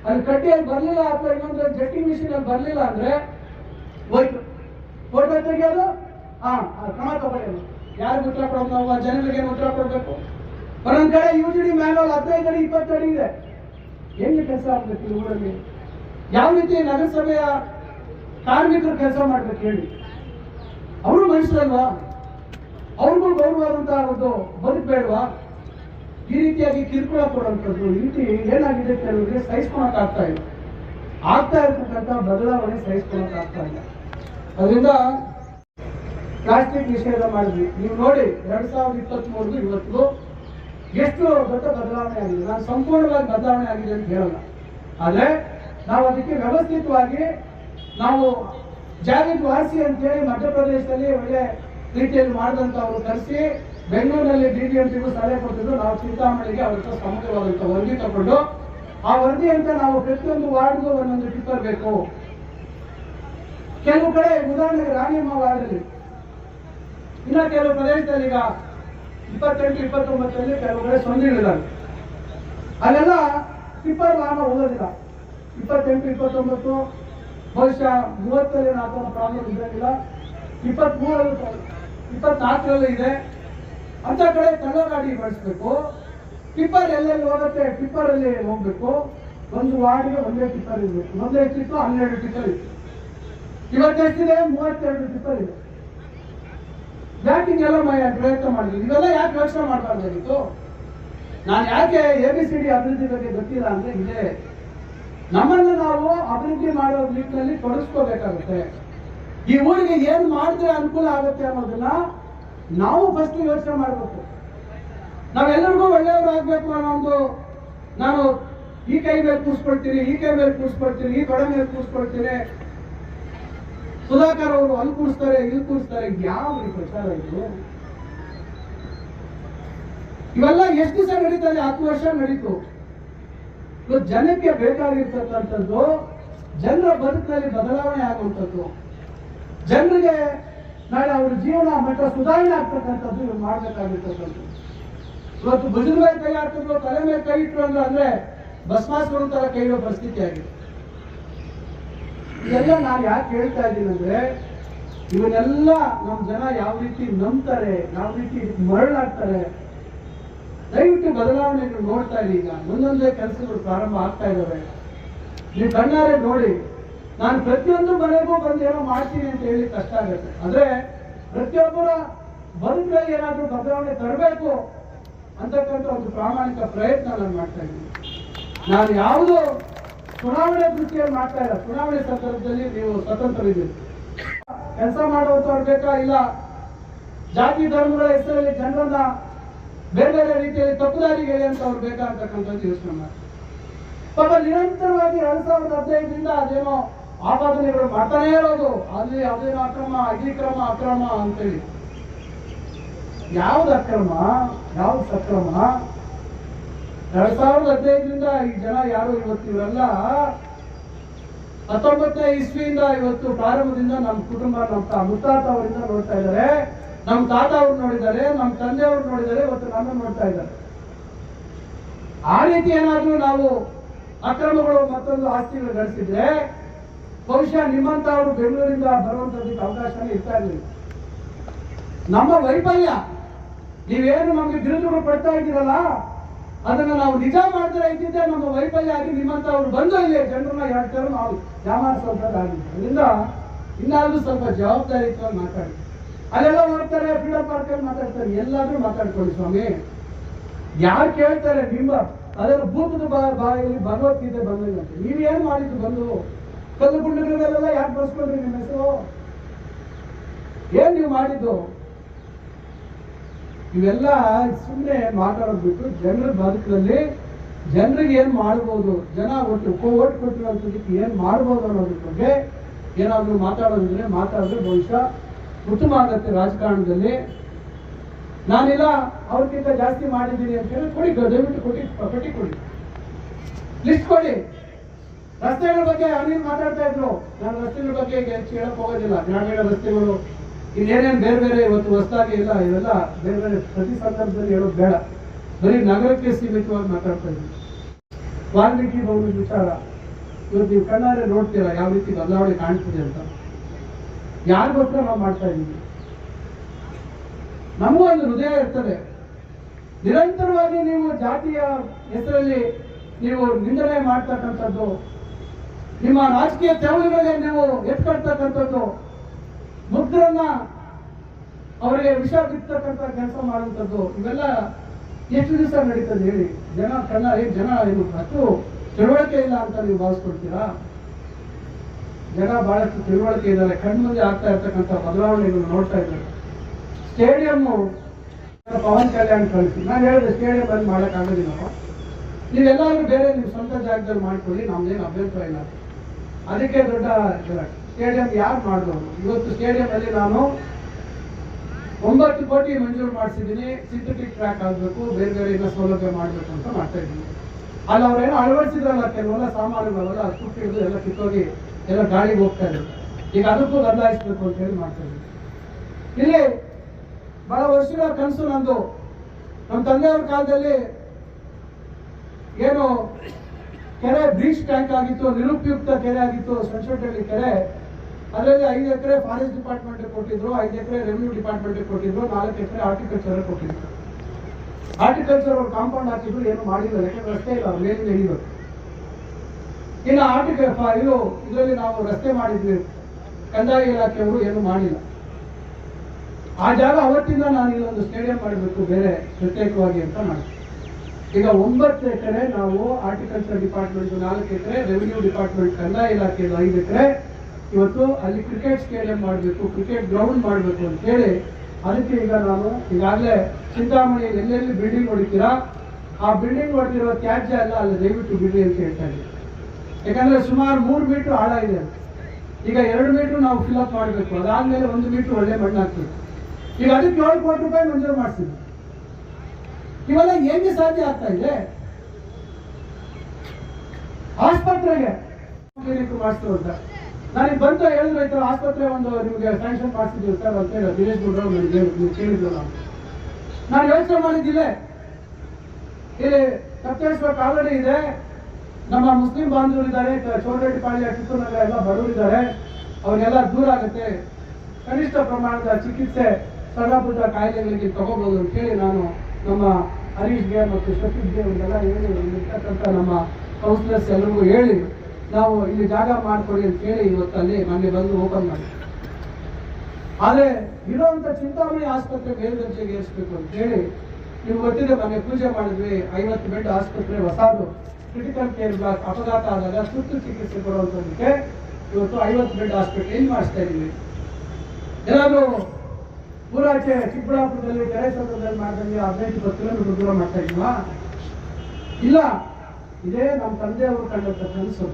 ಅಲ್ಲಿ ಕಟ್ಟಿಯಲ್ಲಿ ಬರ್ಲಿಲ್ಲ ಅಥವಾ ಇನ್ನೊಂದು ಜಟ್ಟಿ ಮಿಷಿನ್ ಅಲ್ಲಿ ಬರ್ಲಿಲ್ಲ ಅಂದ್ರೆ ಹೋಯ್ತು. ಫೋಟೋ ತೆಗಿಯೋದು ಹಾ ಕ್ರಮ ತಗೊಳ್ಳೋದು ಯಾರಿಗೆ ಉತ್ತರ ಕೊಡೋದು ನಾವು, ಆ ಜನಗಳಿಗೆ ಏನು ಉತ್ತರ ಕೊಡಬೇಕು? ಒಂದೊಂದ್ ಕಡೆ ಯು ಜಿ ಡಿ ಮ್ಯಾನ್ವಲ್ ಹದಿನೈದು ಅಡಿ, ಇಪ್ಪತ್ತು ಅಡಿ ಇದೆ. ಹೆಂಗೆ ಕೆಲಸ ಆಗ್ಬೇಕು ಈ ಊರಲ್ಲಿ? ಯಾವ ರೀತಿ ನಗರಸಭೆಯ ಕಾರ್ಮಿಕರು ಕೆಲಸ ಮಾಡ್ಬೇಕು, ಹೇಳಿ. ಅವರು ಮನುಷ್ಯರಲ್ವಾ? ಅವ್ರಿಗೂ ಗೌರವವಾದಂತಹ ಒಂದು ಬದುಕಬೇಡವಾ ಈ ರೀತಿಯಾಗಿ ಕಿರುಕುಳ ಕೊಡುವಂಥದ್ದು ಈ ರೀತಿ ಏನಾಗಿದೆ ಕೆಲವರಿಗೆ ಸಹಿಸ್ಕೊಳಕ್ ಆಗ್ತಾ ಇಲ್ಲ. ಆಗ್ತಾ ಇರ್ತಕ್ಕಂಥ ಬದಲಾವಣೆ ಸಹಿಸ್ಕೊಳಕ್ ಆಗ್ತಾ ಇಲ್ಲ. ಅದರಿಂದ ಪ್ಲಾಸ್ಟಿಕ್ ನಿಷೇಧ ಮಾಡಿದ್ವಿ. ನೀವು ನೋಡಿ, ಎರಡ್ ಸಾವಿರದ ಇಪ್ಪತ್ತ್ ಮೂರು ಇವತ್ತು ಎಷ್ಟು ದೊಡ್ಡ ಬದಲಾವಣೆ ಆಗಿದೆ. ನಾನು ಸಂಪೂರ್ಣವಾಗಿ ಬದಲಾವಣೆ ಆಗಿದೆ ಅಂತ ಹೇಳಲ್ಲ. ಆದ್ರೆ ನಾವು ಅದಕ್ಕೆ ವ್ಯವಸ್ಥಿತವಾಗಿ ನಾವು ಜಾಗಕ್ಕೆ ವಾಸಿ ಅಂತೇಳಿ ಮಧ್ಯಪ್ರದೇಶದಲ್ಲಿ ಒಳ್ಳೆ ರೀತಿಯಲ್ಲಿ ಮಾಡಿದಂಥವ್ರು ಕರೆಸಿ, ಬೆಂಗಳೂರಿನಲ್ಲಿ ಡಿ ಡಿ ಎಂ ಟಿಗೂ ಸಲಹೆ ಕೊಟ್ಟಿದ್ದು ನಾವು ಚಿಂತಾಮಣಿಗೆ ಅವ್ರ ಹತ್ರ ಸಮಗ್ರವಾದಂಥ ವರದಿ ತಗೊಂಡು, ಆ ವರದಿ ಅಂತ ನಾವು ಪ್ರತಿಯೊಂದು ವಾರ್ಡ್ಗೂ ಒಂದೊಂದು ಟಿಪ್ಪರ್ ಬೇಕು ಕೆಲವು ಕಡೆ ಉದಾಹರಣೆಗೆ ರಾಣಿಯಮ್ಮ ವಾರ್ಡಲ್ಲಿ. ಇನ್ನ ಕೆಲವು ಪ್ರದೇಶದಲ್ಲಿ ಈಗ ಇಪ್ಪತ್ತೆಂಟು, ಇಪ್ಪತ್ತೊಂಬತ್ತರಲ್ಲಿ ಕೆಲವು ಕಡೆ ಸೊಂದಿಗಳಿದ್ದಾವೆ ಅಲ್ಲೆಲ್ಲ ಟಿಪ್ಪರ್ ವಾಹನ ಹೋಗೋದಿಲ್ಲ. ಇಪ್ಪತ್ತೆಂಟು, ಇಪ್ಪತ್ತೊಂಬತ್ತು ಬಹುಶಃ ಮೂವತ್ತರಲ್ಲಿ ಆ ಥರ ಪ್ರಾಬ್ಲಮ್ ಇದ್ದಂಗಿಲ್ಲ ಇಪ್ಪತ್ಮೂರರಲ್ಲಿ ಇಪ್ಪತ್ನಾಲ್ಕರಲ್ಲಿ ಇದೆ. ಅಂತ ಕಡೆ ಕಳ್ಳ ಗಾಡಿ ಬಳಸಬೇಕು. ಟಿಪ್ಪರ್ ಎಲ್ಲೆಲ್ಲಿ ಹೋಗುತ್ತೆ? ಟಿಪ್ಪರ್ ಅಲ್ಲಿ ಹೋಗ್ಬೇಕು. ಒಂದು ವಾರ್ಡ್ಗೆ ಒಂದೇ ಟಿಪ್ಪರ್ ಇರಬೇಕು. ಒಂದೇ ಎಷ್ಟಿತ್ತು ಹನ್ನೆರಡು ಟಿಪ್ಪರ್ ಇತ್ತು ಇವತ್ತೆಷ್ಟಿದೆ ಮೂವತ್ತೆರಡು ಟಿಪ್ಪರ್ ಇದೆ. ಎಲ್ಲ ಮ- ಪ್ರಯತ್ನ ಮಾಡಿದ್ವಿ ಇವೆಲ್ಲ ಯಾಕೆ ಯೋಚನೆ ಮಾಡಬಾರ್ದಾಗಿತ್ತು ನಾನು ಯಾಕೆ ಎ ಬಿ ಸಿ ಡಿ ಅಭಿವೃದ್ಧಿ ಬಗ್ಗೆ ಗೊತ್ತಿಲ್ಲ ಅಂದ್ರೆ ಇದೆ ನಮ್ಮನ್ನು ನಾವು ಅಭಿವೃದ್ಧಿ ಮಾಡೋ ನಿಟ್ಟಿನಲ್ಲಿ ತೊಡಗಿಸ್ಕೋಬೇಕಾಗುತ್ತೆ. ಈ ಊರಿಗೆ ಏನ್ ಮಾಡಿದ್ರೆ ಅನುಕೂಲ ಆಗುತ್ತೆ ಅನ್ನೋದನ್ನ ನಾವು ಫಸ್ಟ್ ಯೋಚನೆ ಮಾಡಬೇಕು. ನಾವೆಲ್ಲರಿಗೂ ಒಳ್ಳೆಯವರಾಗಬೇಕು ಅನ್ನೋ ಒಂದು ನಾನು ಈ ಕೈ ಮೇಲೆ ಕೂರಿಸ್ಕೊಳ್ತೀನಿ, ಈ ಕೈ ಮೇಲೆ ಕೂರಿಸ್ಕೊಳ್ತೀನಿ, ಈ ತೊಡೆ ಮೇಲೆ ಕೂರಿಸ್ಕೊಳ್ತೀನಿ. ಸುಧಾಕರ್ ಅವರು ಅಲ್ಲಿ ಕೂರಿಸ್ತಾರೆ, ಇಲ್ಲಿ ಕೂರಿಸ್ತಾರೆ, ಯಾವ ಪ್ರಚಾರ ಇದು? ಇವೆಲ್ಲ ಎಷ್ಟು ದಿವಸ ನಡೀತದೆ? ಹತ್ತು ವರ್ಷ ನಡೀತು. ಜನಕ್ಕೆ ಬೇಕಾಗಿರ್ತಕ್ಕಂಥದ್ದು ಜನರ ಬದುಕಿನಲ್ಲಿ ಬದಲಾವಣೆ ಆಗುವಂಥದ್ದು. ಜನರಿಗೆ ನಾಳೆ ಅವ್ರ ಜೀವನ ಮಟ್ಟ ಸುಧಾರಣೆ ಆಗ್ತಕ್ಕಂಥದ್ದು ಇವ್ರು ಮಾಡ್ಬೇಕಾಗಿರ್ತಕ್ಕಂಥದ್ದು. ಇವತ್ತು ಭುಜದ ಮೇಲೆ ಕೈ ಹಾಕಿದ್ರು, ತಲೆ ಮೇಲೆ ಕೈ ಇಟ್ಟರು ಅಂದ್ರೆ ಅಂದ್ರೆ ಭಸ್ಮಾಸುರ ತರ ಕೈ ಇಡೋ ಪರಿಸ್ಥಿತಿ ಆಗಿದೆ. ಇದೆಲ್ಲ ನಾನು ಯಾಕೆ ಹೇಳ್ತಾ ಇದ್ದೀನಿ ಅಂದ್ರೆ ಇವನ್ನೆಲ್ಲ ನಮ್ಮ ಜನ ಯಾವ ರೀತಿ ನಂಬ್ತಾರೆ, ಯಾವ ರೀತಿ ಮರಳಾಗ್ತಾರೆ ದಯವಿಟ್ಟು ಬದಲಾವಣೆಗಳು ನೋಡ್ತಾ ಇರಿ. ಈಗ ಒಂದೊಂದೇ ಕೆಲಸಗಳು ಪ್ರಾರಂಭ ಆಗ್ತಾ ಇದ್ದಾವೆ. ನೀವು ಕಣ್ಣಾರೆ ನೋಡಿ, ನಾನು ಪ್ರತಿಯೊಂದು ಮನೆಗೂ ಬಂದು ಏನೋ ಮಾಡ್ತೀನಿ ಅಂತ ಹೇಳಿ ಕಷ್ಟ ಆಗುತ್ತೆ. ಆದ್ರೆ ಪ್ರತಿಯೊಬ್ಬರ ಬದುಕಲ್ಲಿ ಏನಾದ್ರೂ ಬದಲಾವಣೆ ತರಬೇಕು ಅಂತಕ್ಕಂಥ ಒಂದು ಪ್ರಾಮಾಣಿಕ ಪ್ರಯತ್ನ ನಾನು ಮಾಡ್ತಾ ಇದ್ದೀನಿ. ನಾನು ಯಾವುದು ಚುನಾವಣೆ ದೃಷ್ಟಿಯಲ್ಲಿ ಮಾಡ್ತಾ ಇಲ್ಲ. ಚುನಾವಣೆ ಸಂದರ್ಭದಲ್ಲಿ ನೀವು ಸ್ವತಂತ್ರರಿದ್ದೀರಿ ಕೆಲಸ ಮಾಡುವಂತವ್ರು ಬೇಕಾ? ಇಲ್ಲ. ಜಾತಿ, ಧರ್ಮಗಳ ಹೆಸರಲ್ಲಿ ಜನರನ್ನ ಬೇರೆ ಬೇರೆ ರೀತಿಯಲ್ಲಿ ತಪ್ಪು ಅಂತ ಅವ್ರು ಬೇಕಾಗ್ತಕ್ಕಂಥದ್ದು ಯೋಚನೆ ಮಾಡಿ ಪಾಪ ನಿರಂತರವಾಗಿ ಎರಡ್ ಸಾವಿರದ ಹದಿನೈದರಿಂದ ಅದೇನೋ ಆಪಾದನೆಗಳು ಮಾಡ್ತಾನೆ ಇರೋದು. ಅಲ್ಲಿ ಅದೇನೋ ಅಕ್ರಮ ಅಧಿಕ್ರಮ ಕ್ರಮ ಅಕ್ರಮ ಅಂತೇಳಿ. ಯಾವ್ದು ಅಕ್ರಮ? ಯಾವ್ದು ಸಕ್ರಮ? ಎರಡ್ ಸಾವಿರದ ಹದಿನೈದರಿಂದ ಈ ಜನ ಯಾರು ಇವತ್ತು ಇವರೆಲ್ಲ ಹತ್ತೊಂಬತ್ತನೇ ಇಸ್ವಿಯಿಂದ ಇವತ್ತು ಪ್ರಾರಂಭದಿಂದ ನಮ್ಮ ಕುಟುಂಬ ನಮ್ಮ ಮುತ್ತಾತ ಅವರಿಂದ ನೋಡ್ತಾ ಇದ್ದಾರೆ. ನಮ್ಮ ತಾತ ಅವ್ರು ನೋಡಿದ್ದಾರೆ ನಮ್ಮ ತಂದೆ ಅವ್ರು ನೋಡಿದ್ದಾರೆ, ಇವತ್ತು ನನ್ನ ನೋಡ್ತಾ ಇದ್ದಾರೆ. ಆ ರೀತಿ ಏನಾದ್ರೂ ನಾವು ಅಕ್ರಮಗಳು ಮತ್ತೊಂದು ಆಸ್ತಿಗಳು ಗಳಿಸಿದ್ರೆ ಬಹುಶಃ ನಿಮ್ಮಂತ ಅವರು ಬೆಂಗಳೂರಿಂದ ಬರುವಂತದಕ್ಕೆ ಅವಕಾಶನೇ ಇರ್ತಾ ಇರಲಿಲ್ಲ. ನಮ್ಮ ವೈಫಲ್ಯ, ನೀವೇನು ನಮ್ಗೆ ಬಿರುದುಗಳು ಪಡ್ತಾ ಇದ್ದೀರಲ್ಲ, ಅದನ್ನ ನಾವು ನಿಜ ಮಾಡಿದ್ರೆ ಇದ್ದಿದ್ದೆ ನಮ್ಮ ವೈಫಲ್ಯ ಆಗಿ ನಿಮ್ಮಂತ ಅವ್ರು ಬಂದು ಇಲ್ಲಿ ಜನರನ್ನ ಹೇಳ್ತಾರೆ ನಾವು ಯಾಮಾರಿಸೋದಾಗಿದೆ ಅದರಿಂದ ಇನ್ನಾದ್ರೂ ಸ್ವಲ್ಪ ಜವಾಬ್ದಾರಿಯುತವಾಗಿ ಮಾತಾಡಿ. ಅಲ್ಲೆಲ್ಲ ಮಾಡ್ತಾರೆ ಫ್ರೀಡಮ್ ಪಾರ್ಕ್ ಅಲ್ಲಿ ಮಾತಾಡ್ತಾರೆ. ಎಲ್ಲಾದ್ರೂ ಮಾತಾಡ್ಕೊಳ್ಳಿ ಸ್ವಾಮಿ. ಯಾರು ಕೇಳ್ತಾರೆ ನಿಮ್ಮ ಅದರ ಭೂತದ ಬಾಯಲ್ಲಿ ಭಗವದ್ಗೀತೆ ನೀವ್ ಏನ್ ಮಾಡಿದ್ದು ಬಂದು? ಕಲ್ಲು ಗುಂಡುಗಳನ್ನೆಲ್ಲ ಯಾಕೆ ಬರ್ಸ್ಕೊಂಡ್ರಿ ನಿಮ್ಮ ಹೆಸರು? ಏನ್ ನೀವು ಮಾಡಿದ್ದು? ಇವೆಲ್ಲ ಸುಮ್ಮನೆ ಮಾತಾಡೋದು ಬಿಟ್ಟು ಜನರ ಬದುಕಲ್ಲಿ ಜನರಿಗೆ ಏನ್ ಮಾಡ್ಬೋದು? ಜನ ಒಟ್ಟು ಓಟ್ ಕೊಟ್ಟಿರೋದಕ್ಕೆ ಏನ್ ಮಾಡ್ಬೋದು ಅನ್ನೋದ್ರ ಬಗ್ಗೆ ಏನಾದ್ರೂ ಮಾತಾಡೋದಿದ್ರೆ ಮಾತಾಡಿದ್ರೆ ಬಹುಶಃ ಉತ್ತಮ ರಾಜಕಾರಣದಲ್ಲಿ ನಾನೆಲ್ಲ ಅವ್ರಿಗಿಂತ ಜಾಸ್ತಿ ಮಾಡಿದ್ದೀನಿ ಅಂತ ಹೇಳಿ ಕೊಡಿ, ದಯವಿಟ್ಟು ಕೊಟ್ಟಿ ಕೊಟ್ಟಿ ಕೊಡಿ ಲಿಸ್ಟ್ ಕೊಡಿ. ರಸ್ತೆಗಳ ಬಗ್ಗೆ ಅನಿಲ್ ಮಾತಾಡ್ತಾ ಇದ್ರು. ನಾನು ರಸ್ತೆಗಳ ಬಗ್ಗೆ ಹೆಚ್ಚು ಹೇಳಕ್ ಹೋಗೋದಿಲ್ಲ. ಗ್ರಾಮೀಣ ರಸ್ತೆಗಳು ಇನ್ನೇನೇನು ಬೇರೆ ಬೇರೆ ಇವತ್ತು ಹೊಸದಾಗಿ ಇಲ್ಲ, ಇವೆಲ್ಲ ಬೇರೆ ಬೇರೆ ಪ್ರತಿ ಸಂದರ್ಭದಲ್ಲಿ ಹೇಳೋದು ಬೇಡ. ಬರೀ ನಗರಕ್ಕೆ ಸೀಮಿತವಾಗಿ ಮಾತಾಡ್ತಾ ಇದ್ದೀನಿ ವಾಲ್ಮೀಕಿ ಬಹುದು ವಿಚಾರ. ಇವತ್ತು ನೀವು ಕಣ್ಣಾರೆ ನೋಡ್ತೀರಾ, ಯಾವ ರೀತಿ ಬದಲಾವಣೆ ಕಾಣ್ತಿದೆ ಅಂತ? ಯಾರಿಗೋಸ್ಕರ ನಾವು ಮಾಡ್ತಾ ಇದ್ದೀವಿ? ನಮಗೂ ಒಂದು ಹೃದಯ ಇರ್ತದೆ. ನಿರಂತರವಾಗಿ ನೀವು ಜಾತಿಯ ಹೆಸರಲ್ಲಿ ನೀವು ನಿಂದನೆ ಮಾಡ್ತಕ್ಕಂಥದ್ದು, ನಿಮ್ಮ ರಾಜಕೀಯ ಚಳವಳಿಗಳಿಗೆ ನೀವು ಎತ್ಕೊಳ್ತಕ್ಕಂಥದ್ದು ಮುಗ್ಧರನ್ನ ಅವರಿಗೆ ವಿಷ ಬಿತ್ತಕ್ಕಂಥ ಕೆಲಸ ಮಾಡುವಂಥದ್ದು, ಇವೆಲ್ಲ ಎಷ್ಟು ದಿವಸ ನಡೀತದೆ ಹೇಳಿ? ಜನ ಕಣ್ಣ ಜನ ಇದು ಅಷ್ಟು ತಿಳುವಳಿಕೆ ಇಲ್ಲ ಅಂತ ನೀವು ಭಾವಿಸ್ಕೊಳ್ತೀರಾ? ಜನ ಬಹಳಷ್ಟು ತಿಳುವಳಿಕೆ ಇದ್ದಾರೆ. ಕಣ್ಮುಂದೆ ಆಗ್ತಾ ಇರ್ತಕ್ಕಂಥ ಬದಲಾವಣೆಗಳು ನೋಡ್ತಾ ಇದ್ದಾರೆ. ಸ್ಟೇಡಿಯಂ ಪವನ್ ಕಲ್ಯಾಣ್ ಕಳಿಸಿ. ನಾನು ಹೇಳಿದೆ ಸ್ಟೇಡಿಯಂ ಬಂದ್ ನೀವು ನೀವೆಲ್ಲರೂ ಬೇರೆ ನೀವು ಸ್ವಂತ ಜಾಗದಲ್ಲಿ ಮಾಡ್ಕೊಳ್ಳಿ, ನಮ್ದೇನು ಅಭ್ಯಂತರ ಇಲ್ಲ. ಅದಕ್ಕೆ ದೊಡ್ಡ ಸ್ಟೇಡಿಯಂ ಯಾರು ಮಾಡಿದವರು? ಇವತ್ತು ಸ್ಟೇಡಿಯಂ ಅಲ್ಲಿ ನಾನು ಒಂಬತ್ತು ಕೋಟಿ ಮಂಜೂರು ಮಾಡಿಸಿದ್ದೀನಿ. ಸಿಂಥೆಟಿಕ್ ಟ್ರ್ಯಾಕ್ ಆಗಬೇಕು, ಬೇರೆ ಬೇರೆ ಎಲ್ಲ ಸೌಲಭ್ಯ ಮಾಡಬೇಕು ಅಂತ ಮಾಡ್ತಾ ಇದ್ದೀನಿ. ಅಲ್ಲಿ ಅವ್ರೇನು ಅಳವಡಿಸಿದ್ರಲ್ಲ, ಕೆಲವೆಲ್ಲ ಸಾಮಾನುಗಳೆಲ್ಲ, ಅದು ಹಿಡಿದು ಎಲ್ಲ ಕಿತ್ತೋಗಿ ಎಲ್ಲ ಗಾಳಿಗೆ ಹೋಗ್ತಾ ಇದೆ. ಈಗ ಅದಕ್ಕೂ ಬದಲಾಯಿಸ್ಬೇಕು ಅಂತ ಹೇಳಿ ಮಾಡ್ತಾ ಇದ್ದೀವಿ ಇಲ್ಲಿ ಬಹಳ ವರ್ಷಗಳ ಕನಸು ನಂದು. ನಮ್ಮ ತಂದೆಯವ್ರ ಕಾಲದಲ್ಲಿ ಏನು ಕೆರೆ ಬ್ರೀಚ್ ಟ್ಯಾಂಕ್ ಆಗಿತ್ತು, ನಿರುಪಯುಕ್ತ ಕೆರೆ ಆಗಿತ್ತು ಸಂಶೋಧನೆ ಕೆರೆ. ಅದರಲ್ಲಿ ಐದು ಎಕರೆ ಫಾರೆಸ್ಟ್ ಡಿಪಾರ್ಟ್ಮೆಂಟ್ ಕೊಟ್ಟಿದ್ರು, ಐದು ಎಕರೆ ರೆವಿನ್ಯೂ ಡಿಪಾರ್ಟ್ಮೆಂಟ್ ಕೊಟ್ಟಿದ್ರು, ನಾಲ್ಕು ಎಕರೆ ಆರ್ಟಿಕಲ್ಚರ್ ಕೊಟ್ಟಿದ್ರು. ಆರ್ಟಿಕಲ್ಚರ್ ಅವ್ರು ಕಾಂಪೌಂಡ್ ಹಾಕಿದ್ರು, ಏನು ಮಾಡಿಲ್ಲ ಯಾಕಂದ್ರೆ ರಸ್ತೆ ಇಲ್ಲ ಮೇಲಿಂದ ಇಳಿಯೋದು ಇನ್ನು ಆರ್ಟಿಕಲ್ ಇದು ಇದರಲ್ಲಿ ನಾವು ರಸ್ತೆ ಮಾಡಿದ್ವಿ. ಕಂದಾಯ ಇಲಾಖೆಯವರು ಏನು ಮಾಡಿಲ್ಲ. ಆ ಜಾಗ ಅವತ್ತಿಂದ ನಾನು ಇಲ್ಲೊಂದು ಸ್ಟೇಡಿಯಂ ಮಾಡಬೇಕು, ಬೇರೆ ಪ್ರತ್ಯೇಕವಾಗಿ ಅಂತ ಮಾಡಿ ಈಗ ಒಂಬತ್ತು ಎಕರೆ ನಾವು ಆರ್ಟಿಕಲ್ಚರ್ ಡಿಪಾರ್ಟ್ಮೆಂಟ್ ನಾಲ್ಕು ಎಕರೆ ರೆವಿನ್ಯೂ ಡಿಪಾರ್ಟ್ಮೆಂಟ್ ಕಂದಾಯ ಇಲಾಖೆಯಲ್ಲಿ ಐದು ಎಕರೆ. ಇವತ್ತು ಅಲ್ಲಿ ಕ್ರಿಕೆಟ್ ಸ್ಟೇಡಿಯಂ ಮಾಡಬೇಕು ಕ್ರಿಕೆಟ್ ಗ್ರೌಂಡ್ ಮಾಡಬೇಕು ಅಂತ ಹೇಳಿ ಅದಕ್ಕೆ ಈಗ ನಾನು ಈಗಾಗಲೇ ಚಿಂತಾಮಣಿ ಎಲ್ಲೆಲ್ಲಿ ಬಿಲ್ಡಿಂಗ್ ಹೊಡಿತೀರಾ? ಆ ಬಿಲ್ಡಿಂಗ್ ಹೊಡೆದಿರೋ ತ್ಯಾಜ್ಯ ಎಲ್ಲ ಅಲ್ಲಿ ದಯವಿಟ್ಟು ಬಿಡಿ ಅಂತ ಹೇಳ್ತಾ ಇದ್ದೀನಿ. ಯಾಕಂದ್ರೆ ಸುಮಾರು ಮೂರು ಮೀಟರ್ ಆಳ ಇದೆ. ಈಗ ಎರಡು ಮೀಟರ್ ನಾವು ಫಿಲ್ಅಪ್ ಮಾಡಬೇಕು. ಅದಾದ್ಮೇಲೆ ಒಂದು ಮೀಟರ್ ಒಳ್ಳೆ ಮಣ್ಣು ಹಾಕ್ತೀವಿ ಈಗ ಅದಕ್ಕೆ ಏಳು ಕೋಟಿ ರೂಪಾಯಿ ಮಂಜೂರು ಮಾಡ್ತೀವಿ ಇವೆಲ್ಲ ಹೆಂಗೆ ಸಾಧ್ಯ ಆಗ್ತಾ ಇದೆ? ಆಸ್ಪತ್ರೆಗೆ ನಾನು ಅಂತ ನನಗೆ ಬಂತು ಹೇಳಿದ್ರು ಥರ ಆಸ್ಪತ್ರೆ ಒಂದು ನಿಮಗೆ ಸ್ಯಾಂಕ್ಷನ್ ಮಾಡಿಸಿದ್ವಿ ಸರ್ ಅಂತ ಹೇಳಿ, ದಿನೇಶ್ ಗುಂಡ್ರಾವ್ ನನಗೆ ಕೇಳಿದ್ರು ನಾವು ನಾನು ಯೋಚನೆ ಮಾಡಿದ್ದಿಲ್ಲ. ಇಲ್ಲಿ ಕತ್ತರಿಸುವ ಕಾಲೋನಿ ಇದೆ. ನಮ್ಮ ಮುಸ್ಲಿಂ ಬಾಂಧವರು ಇದ್ದಾರೆ ಚೌಡರೆಡ್ಡಿ ಪಾಳ್ಯ ಕಿತ್ತೂರ್ನಗರ ಎಲ್ಲ ಬಡವರಿದ್ದಾರೆ. ಅವರಿಗೆಲ್ಲ ದೂರ ಆಗುತ್ತೆ. ಕನಿಷ್ಠ ಪ್ರಮಾಣದ ಚಿಕಿತ್ಸೆ ಸಣ್ಣ ಪುಟ್ಟ ಕಾಯಿಲೆಗಳಿಗೆ ತಗೋಬಹುದು ಅಂತ ಹೇಳಿ ನಾನು ನಮ್ಮ ಹರೀಶ್ಗೆ ಮತ್ತು ಶಶಿಗೆ ಅವರಿಗೆಲ್ಲ ಹೇಳಿ ಇರ್ತಕ್ಕಂಥ ನಮ್ಮ ಕೌನ್ಸಿಲರ್ಸ್ ಎಲ್ಲರಿಗೂ ಹೇಳಿ, ನಾವು ಇಲ್ಲಿ ಜಾಗ ಮಾಡ್ಕೊಡಿ ಅಂತ ಹೇಳಿ ಇವತ್ತಲ್ಲಿ ನಮಗೆ ಬಂದು ಓಪನ್ ಮಾಡಿ ಆದರೆ ಇರುವಂತ ಚಿಂತಾಮಣಿ ಆಸ್ಪತ್ರೆ ಮೇಲ್ದರ್ಜೆಗೆ ಏರಿಸ್ಬೇಕು ಅಂತ ಹೇಳಿ ನೀವು ಗೊತ್ತಿದೆ ಮನೆ ಪೂಜೆ ಮಾಡಿದ್ವಿ, ಐವತ್ತು ಬೆಡ್ ಆಸ್ಪತ್ರೆ ಹೊಸದು. ಕ್ರಿಟಿಕಲ್ ಕೇರ್ ಬ್ಲಾಕ್ ಅಪಘಾತ ಆದಾಗ ತುರ್ತು ಚಿಕಿತ್ಸೆ ಕೊಡುವಂಥದ್ದಕ್ಕೆ ಇವತ್ತು ಐವತ್ತು ಬೆಡ್ ಇಲ್ಲಿ ಮಾಡಿಸ್ತಾ ಇದ್ದೀವಿ. ಏನಾದರೂ ಊರಾಚೆ ಚಿಕ್ಕಬಳ್ಳಾಪುರದಲ್ಲಿ ಕೆರೆ ಸಮುದ್ರದಲ್ಲಿ ಮಾಡಿದಂಗೆ ಹದಿನೈದು ಇಪ್ಪತ್ತು ಕಿಲೋಮೀಟರ್ ದೂರ ಮಾಡ್ತಾ ಇದ್ವಾ ಇಲ್ಲ. ಇದೇ ನಮ್ಮ ತಂದೆಯವರು ಕಂಡಂತ ಕನಸು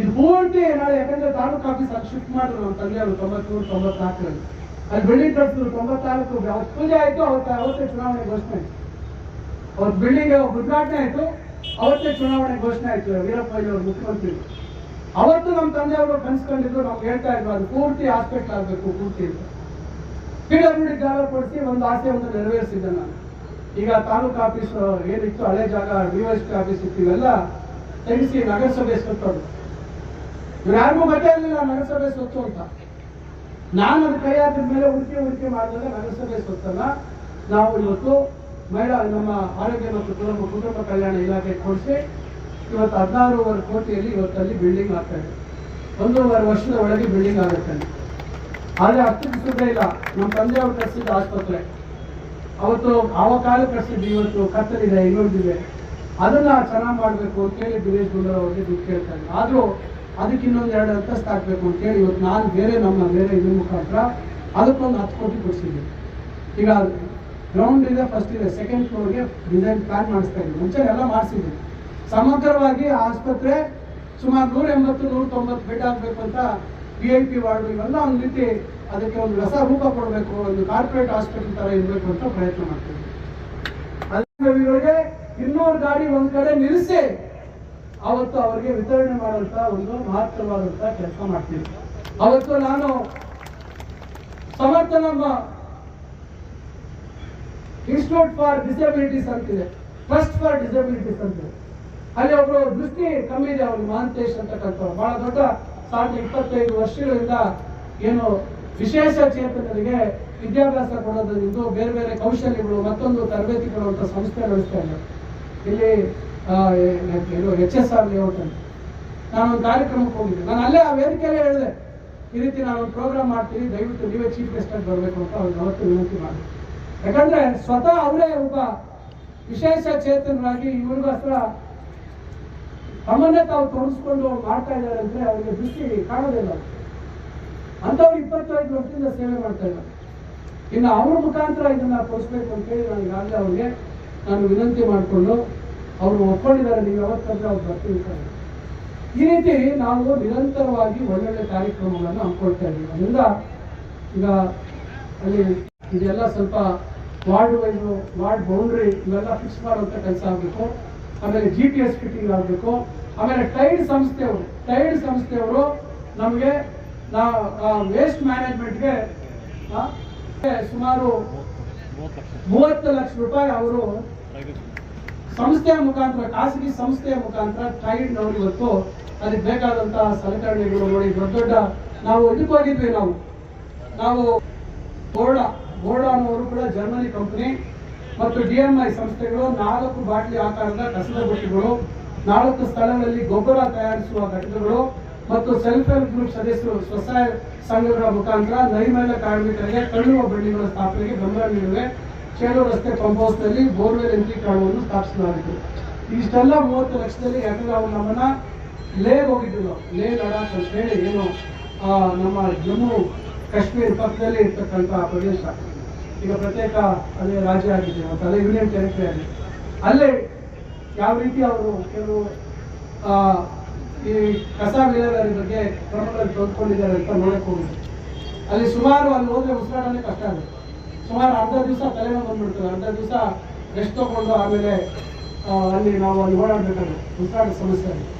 ಇದು ಪೂರ್ತಿ ನಾಳೆ ಯಾಕಂದ್ರೆ ತಾಲೂಕು ಆಫೀಸ್ ಅಲ್ಲಿ ಶಿಫ್ಟ್ ಮಾಡಿದ್ರು ನಮ್ಮ ತಂದೆಯವರು ತೊಂಬತ್ಮೂರು ತೊಂಬತ್ನಾಲ್ಕರಲ್ಲಿ. ಅಲ್ಲಿ ಬಿಲ್ಡಿಂಗ್ ಕಳಿಸಿದ್ರು ತೊಂಬತ್ನಾಲ್ಕು ಅವತ್ತು ಪೂಜೆ ಆಯ್ತು, ಅವತ್ತು, ಅವತ್ತೇ ಚುನಾವಣೆ ಘೋಷಣೆ. ಅವತ್ತು ಬಿಲ್ಡಿಂಗ್ ಉದ್ಘಾಟನೆ ಆಯ್ತು. ಅವತ್ತೇ ಚುನಾವಣೆ ಘೋಷಣೆ ಆಯ್ತು, ವೀರಪ್ಪ ಅವರು ಮುಖ್ಯಮಂತ್ರಿ. ಅವತ್ತು ನಮ್ಮ ತಂದೆಯವರು ಕನ್ಸ್ಕೊಂಡಿದ್ರು ನಾವು ಹೇಳ್ತಾ ಇದ್ರು, ಅದು ಪೂರ್ತಿ ಹಾಸ್ಪಿಟ್ಲ್ ಆಗಬೇಕು, ಪೂರ್ತಿ ಅಂತ. ಜಾಗ ಕೊಡಿಸಿ, ಒಂದು ಆಸೆ, ಒಂದು ನೆರವೇರಿಸಿದ್ದೆ ನಾನು. ಈಗ ತಾಲೂಕು ಆಫೀಸ್ ಏನಿತ್ತು, ಹಳೆ ಜಾಗ ಡಿ ಎಸ್ ಪಿ ಆಫೀಸ್ ಇತ್ತು, ಇವೆಲ್ಲ ತೆಗೆಸಿ ನಗರಸಭೆ ಸುತ್ತೋದು ಇವ್ರು ಯಾರಿಗೂ ಮತ ಇರಲಿಲ್ಲ ನಗರಸಭೆ ಸುತ್ತು ಅಂತ. ನಾನು ಅದು ಕೈ ಹಾಕಿದ ಮೇಲೆ ಹುಡುಕಿ ಹುಡುಕಿ ಮಾಡಿದಾಗ ನಗರಸಭೆ ಸುತ್ತಲ್ಲ ನಾವು ಇವತ್ತು ಮಹಿಳಾ ನಮ್ಮ ಆರೋಗ್ಯ ಮತ್ತು ಕುಟುಂಬ ಕುಟುಂಬ ಕಲ್ಯಾಣ ಇಲಾಖೆ ಕೊಡಿಸಿ ಇವತ್ತು ಹದಿನಾರೂವರೆ ಕೋಟಿಯಲ್ಲಿ ಇವತ್ತಲ್ಲಿ ಬಿಲ್ಡಿಂಗ್ ಆಗ್ತಾ ಇದೆ. ಒಂದೂವರೆ ವರ್ಷದ ಒಳಗೆ ಬಿಲ್ಡಿಂಗ್ ಆಗುತ್ತೆ ಆದರೆ ಹತ್ತು ಸುದ್ದಿ ಇಲ್ಲ. ನಮ್ಮ ತಂದೆ ಅವರು ಕಟ್ಟಿಸಿದ ಆಸ್ಪತ್ರೆ. ಅವತ್ತು ಆವ ಕಾಲ ಕಟ್ಟಿಸಿದ್ದು ಇವತ್ತು ಕತ್ತಲಿದೆ, ಇನ್ನೊಂದಿದೆ. ಅದನ್ನು ಚೆನ್ನಾಗಿ ಮಾಡಬೇಕು ಅಂತ ಹೇಳಿ ದಿನೇಶ್ ಗುಂಡೂರಾವ್ ಅವರಿಗೆ ದುಡ್ಡು ಕೇಳ್ತಾ ಆದರೂ ಅದಕ್ಕೆ ಇನ್ನೊಂದು ಎರಡು ಅಂತಸ್ತು ಹಾಕಬೇಕು ಅಂತ ಹೇಳಿ ಇವತ್ತು ನಾನು ಬೇರೆ ನಮ್ಮ, ಬೇರೆ ಇದ್ರ ಮುಖಾಂತರ ಅದಕ್ಕೊಂದು ಹತ್ತು ಕೋಟಿ ಕೊಡಿಸಿದ್ದೆ. ಈಗ ಗ್ರೌಂಡ್ ಇದೆ ಫಸ್ಟ್ ಇದೆ ಸೆಕೆಂಡ್ ಫ್ಲೋರ್ಗೆ ಡಿಸೈನ್ ಪ್ಲಾನ್ ಮಾಡಿಸ್ತಾ ಇದ್ವಿ ಮುಂಚೆ ಎಲ್ಲ ಮಾಡಿಸಿದ್ವಿ ಸಮಗ್ರವಾಗಿ ಆಸ್ಪತ್ರೆ ಸುಮಾರು ನೂರ ಎಂಬತ್ತು ನೂರ ತೊಂಬತ್ತು ಬೆಡ್ ಆಗಬೇಕು ಅಂತ ವಿ ಐ ಪಿ ವಾರ್ಡ್ ಇವೆಲ್ಲ ಒಂದು ರೀತಿ ಅದಕ್ಕೆ ಒಂದು ರಸ ರೂಪ ಕೊಡಬೇಕು, ಒಂದು ಕಾರ್ಪೊರೇಟ್ ಹಾಸ್ಪಿಟಲ್ ತರ ಇರಬೇಕು ಅಂತ ಪ್ರಯತ್ನ ಮಾಡ್ತೀವಿ ಅಧಿಕಾರಿಗಳಿಗೆ ಇನ್ನೂರು ಗಾಡಿ ಒಂದು ಕಡೆ ನಿಲ್ಲಿಸಿ ಅವತ್ತು ಅವರಿಗೆ ವಿತರಣೆ ಮಾಡುವಂತ ಒಂದು ಮಹತ್ವವಾದಂಥ ಕೆಲಸ ಮಾಡ್ತೀವಿ ಅವತ್ತು ನಾನು ಸಮರ್ಥ ನಮ್ಮ ಇನ್ಸ್ಟಿಟ್ಯೂಟ್ ಫಾರ್ ಡಿಸಬಿಲಿಟೀಸ್ ಅಂತಿದೆ ಟ್ರಸ್ಟ್ ಫಾರ್ ಡಿಸಬಿಲಿಟೀಸ್ ಅಂತಿದೆ ಅಲ್ಲಿ ಒಬ್ರು ದೃಷ್ಟಿ ಕಮ್ಮಿ ಇದೆ ಅವ್ರಿಗೆ ಮಹಾಂತೇಶ್ ಅಂತಕ್ಕಂಥವ್ರು ಬಹಳ ದೊಡ್ಡ ಸಾವಿರದ ಇಪ್ಪತ್ತೈದು ವರ್ಷಗಳಿಂದ ಏನು ವಿಶೇಷ ಚೇತನರಿಗೆ ವಿದ್ಯಾಭ್ಯಾಸ ಕೊಡೋದ್ರಿಂದ ಬೇರೆ ಬೇರೆ ಕೌಶಲ್ಯಗಳು, ಮತ್ತೊಂದು ತರಬೇತಿ ಕೊಡುವಂತ ಸಂಸ್ಥೆ ನಡೆಸ್ತಾ ಇದೆ. ಇಲ್ಲಿ ಎಚ್ ಎಸ್ ಆರ್ ಲೇಔಟ್ ಅಂತ. ನಾನು ಒಂದು ಕಾರ್ಯಕ್ರಮಕ್ಕೆ ಹೋಗಿದ್ದೆ. ನಾನು ಅಲ್ಲೇ ಆ ವೇದಿಕೆಯಲ್ಲೇ ಹೇಳಿದೆ. ಈ ರೀತಿ ನಾನು ಒಂದು ಪ್ರೋಗ್ರಾಮ್ ಮಾಡ್ತೀನಿ. ದಯವಿಟ್ಟು ನೀವೇ ಚೀಫ್ ಗೆಸ್ಟ್ ಆಗಿ ಬರಬೇಕು ಅಂತ ಅವ್ರಿಗೆ ಅವತ್ತು ವಿನಂತಿ ಮಾಡಿ ಯಾಕಂದ್ರೆ ಸ್ವತಃ ಅವರೇ ಒಬ್ಬ ವಿಶೇಷ ಚೇತನರಾಗಿ ಇವ್ರಿಗೋಸ್ಕರ ತಮ್ಮನ್ನೇ ತಾವು ತೊಡಗಿಸ್ಕೊಂಡು ಮಾಡ್ತಾ ಇದ್ದಾರೆ ಅಂದ್ರೆ ಅವರಿಗೆ ದೃಷ್ಟಿ ಕಾಣೋದಿಲ್ಲ ಅಂತವ್ರು ಇಪ್ಪತ್ತೈದು ವರ್ಷದಿಂದ ಸೇವೆ ಮಾಡ್ತಾ ಇದ್ದಾರೆ. ಇನ್ನು ಅವ್ರ ಮುಖಾಂತರ ಇದನ್ನ ತೋರಿಸ್ಬೇಕು ಅಂತ ಹೇಳಿ ನಾನು ಈಗಾಗಲೇ ಅವ್ರಿಗೆ ನಾನು ವಿನಂತಿ ಮಾಡಿಕೊಂಡು ಅವರು ಒಪ್ಕೊಂಡಿದ್ದಾರೆ, ನೀವು ಯಾವತ್ತಂದ್ರೆ ಅವ್ರು ಬರ್ತೀವಿ ಸರ್. ಈ ರೀತಿ ನಾವು ನಿರಂತರವಾಗಿ ಒಳ್ಳೊಳ್ಳೆ ಕಾರ್ಯಕ್ರಮಗಳನ್ನು ಹಮ್ಮಿಕೊಳ್ತಾ ಇದ್ದೀವಿ. ಅದರಿಂದ ಈಗ ಅಲ್ಲಿ ಇದೆಲ್ಲ ಸ್ವಲ್ಪ ವಾರ್ಡ್ ವೈಸ್, ವಾರ್ಡ್ ಬೌಂಡ್ರಿ ಇವೆಲ್ಲ ಫಿಕ್ಸ್ ಮಾಡುವಂತ ಕೆಲಸ ಆಗಬೇಕು. ಆಮೇಲೆ ಜಿ ಪಿ ಎಸ್ ಫಿಟ್ಟಿಂಗ್ ಆಗಬೇಕು. ಆಮೇಲೆ ಟೈಡ್ ಸಂಸ್ಥೆಯವರು ಟೈಡ್ ಸಂಸ್ಥೆಯವರು ನಮಗೆ ನಾವು ವೇಸ್ಟ್ ಮ್ಯಾನೇಜ್ಮೆಂಟ್ಗೆ ಸುಮಾರು ಮೂವತ್ತು ಲಕ್ಷ ರೂಪಾಯಿ ಅವರು ಸಂಸ್ಥೆಯ ಮುಖಾಂತರ, ಖಾಸಗಿ ಸಂಸ್ಥೆಯ ಮುಖಾಂತರ ಟ್ರೈಡ್ನವರು ಇವತ್ತು ಅದಕ್ಕೆ ಬೇಕಾದಂತಹ ಸಲಕರಣೆಗಳು ನೋಡಿ ದೊಡ್ಡ ದೊಡ್ಡ ನಾವು ಇದಕ್ಕೆ ಹೋಗಿದ್ವಿ ನಾವು. ನಾವು ಬೋರ್ಡಾ ಬೋರ್ಡಾ ಅನ್ನೋರು ಕೂಡ ಜರ್ಮನಿ ಕಂಪನಿ ಮತ್ತು ಡಿ ಎಂ ಐ ಸಂಸ್ಥೆಗಳು ನಾಲ್ಕು ಬಾಟ್ಲಿ ಆಕಾರದ ಕಸದ ಬುಟ್ಟಿಗಳು, ನಾಲ್ಕು ಸ್ಥಳಗಳಲ್ಲಿ ಗೊಬ್ಬರ ತಯಾರಿಸುವ ಘಟಕಗಳು ಮತ್ತು ಸೆಲ್ಫ್ ಹೆಲ್ಪ್ ಗ್ರೂಪ್ ಸದಸ್ಯರು ಸ್ವಸಹಾಯ ಸಂಘಗಳ ಮುಖಾಂತರ ನೈರ್ಮಲ್ಯ ಕಾರ್ಮಿಕರಿಗೆ ಕಣ್ಣುವ ಬಳ್ಳಿಗಳ ಸ್ಥಾಪನೆಗೆ ಬೆಂಬಲ ನೀಡಿವೆ ಚೇಳು ರಸ್ತೆ ಪಂಪ್ ಹೌಸ್ನಲ್ಲಿ ಬೋರ್ವೆಲ್ ಯಂತ್ರೀಕರಣವನ್ನು ಸ್ಥಾಪಿಸಲಾಗಿತ್ತು. ಇಷ್ಟೆಲ್ಲ ಮೂವತ್ತು ಲಕ್ಷದಲ್ಲಿ ಯಾಕಂದ್ರೆ ಅವರು ನಮ್ಮನ್ನ ಲೇ ಹೋಗಿದ್ರು ಲೇ ಲಡಾಖ್ ಅಂತ ಹೇಳಿ ಏನು ನಮ್ಮ ಜಮ್ಮು ಕಾಶ್ಮೀರ ಪಕ್ಕದಲ್ಲಿ ಇರ್ತಕ್ಕಂಥ ಪ್ರದೇಶ ಈಗ ಪ್ರತ್ಯೇಕ ಅದೇ ರಾಜ್ಯ ಆಗಿದೆ, ಮತ್ತು ಅದೇ ಯೂನಿಯನ್ ಟೆರಿಟರಿ ಆಗಿದೆ. ಅಲ್ಲೇ ಯಾವ ರೀತಿ ಅವರು ಕೆಲವು ಈ ಕಸ ವಿಲೇವಾರಿ ಬಗ್ಗೆ ಕ್ರಮಗಳನ್ನು ತೆಗೆದುಕೊಂಡಿದ್ದಾರೆ ಅಂತ ನೋಡಕ್ಕೆ ಹೋಗಿದ್ವಿ ಅಲ್ಲಿ ಸುಮಾರು ಅಲ್ಲಿ ಹೋದ್ರೆ ಉಸಿರಾಡೋದೇ ಕಷ್ಟ ಆಗುತ್ತೆ ಸುಮಾರು ಅರ್ಧ ದಿವಸ ತಲೆನೋವು ಬಂದ್ಬಿಡ್ತದೆ. ಅರ್ಧ ದಿವಸ ರೆಸ್ಟ್ ತಗೊಂಡು ಆಮೇಲೆ ಅಲ್ಲಿ ನಾವು ಅಲ್ಲಿ ಓಡಾಡಬೇಕಾಗುತ್ತೆ. ಉಸಿರಾಡೋ ಸಮಸ್ಯೆ ಆಗಿದೆ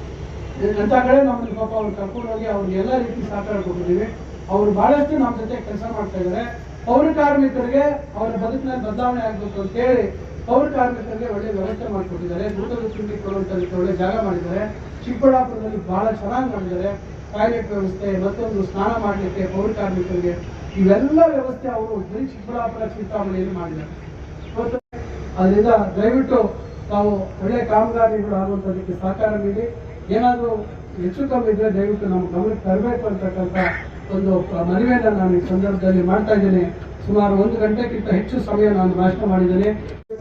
ಅಂತ ಕಡೆ ನಮ್ಮಲ್ಲಿ ಪಾಪ ಅವ್ರು ಕರ್ಕೊಂಡು ಹೋಗಿ ಅವ್ರಿಗೆ ಎಲ್ಲ ರೀತಿ ಸಹಕಾರ ಕೊಟ್ಟಿದ್ದೀವಿ. ಅವ್ರು ಬಹಳಷ್ಟು ನಮ್ಮ ಜೊತೆ ಕೆಲಸ ಮಾಡ್ತಾ ಇದ್ದಾರೆ ಪೌರ ಕಾರ್ಮಿಕರಿಗೆ ಅವರ ಬದುಕಿನಲ್ಲಿ ಬದಲಾವಣೆ ಆಗಬೇಕು ಅಂತ ಹೇಳಿ ಪೌರ ಕಾರ್ಮಿಕರಿಗೆ ಒಳ್ಳೆ ವ್ಯವಸ್ಥೆ ಮಾಡಿಕೊಟ್ಟಿದ್ದಾರೆ. ಊಟದ ತಿಂಡಿ ಕೊಡುವಂತ ಒಳ್ಳೆ ಜಾಗ ಮಾಡಿದ್ದಾರೆ. ಚಿಕ್ಕಬಳ್ಳಾಪುರದಲ್ಲಿ ಬಹಳ ಚೆನ್ನಾಗಿ ಮಾಡಿದ್ದಾರೆ. ಟಾಯ್ಲೆಟ್ ವ್ಯವಸ್ಥೆ, ಮತ್ತೊಂದು ಸ್ನಾನ ಮಾಡಲಿಕ್ಕೆ ಪೌರ ಕಾರ್ಮಿಕರಿಗೆ ಇವೆಲ್ಲ ವ್ಯವಸ್ಥೆ ಅವರು ಬರೀ ಚಿಕ್ಕಬಳ್ಳಾಪುರ ಚಿಂತಾಮಣಿಯಲ್ಲಿ ಮಾಡಿದ್ದಾರೆ. ಅದರಿಂದ ದಯವಿಟ್ಟು ತಾವು ಒಳ್ಳೆ ಕಾಮಗಾರಿಗಳು ಆಗುವಂಥದ್ದಕ್ಕೆ ಸಹಕಾರ ನೀಡಿ. ಏನಾದರೂ ಹೆಚ್ಚು ಕಮ್ಮಿ ಇದ್ರೆ ದಯವಿಟ್ಟು ನಮ್ಮ ಗಮನಕ್ಕೆ ತರಬೇಕು ಅಂತಕ್ಕಂಥ ಒಂದು ಮನವಿಯನ್ನು ನಾನು ಈ ಸಂದರ್ಭದಲ್ಲಿ ಮಾಡ್ತಾ ಇದ್ದೇನೆ. ಸುಮಾರು ಒಂದು ಗಂಟೆಗಿಂತ ಹೆಚ್ಚು ಸಮಯ ನಾನು ಭಾಷಣ ಮಾಡಿದ್ದೇನೆ.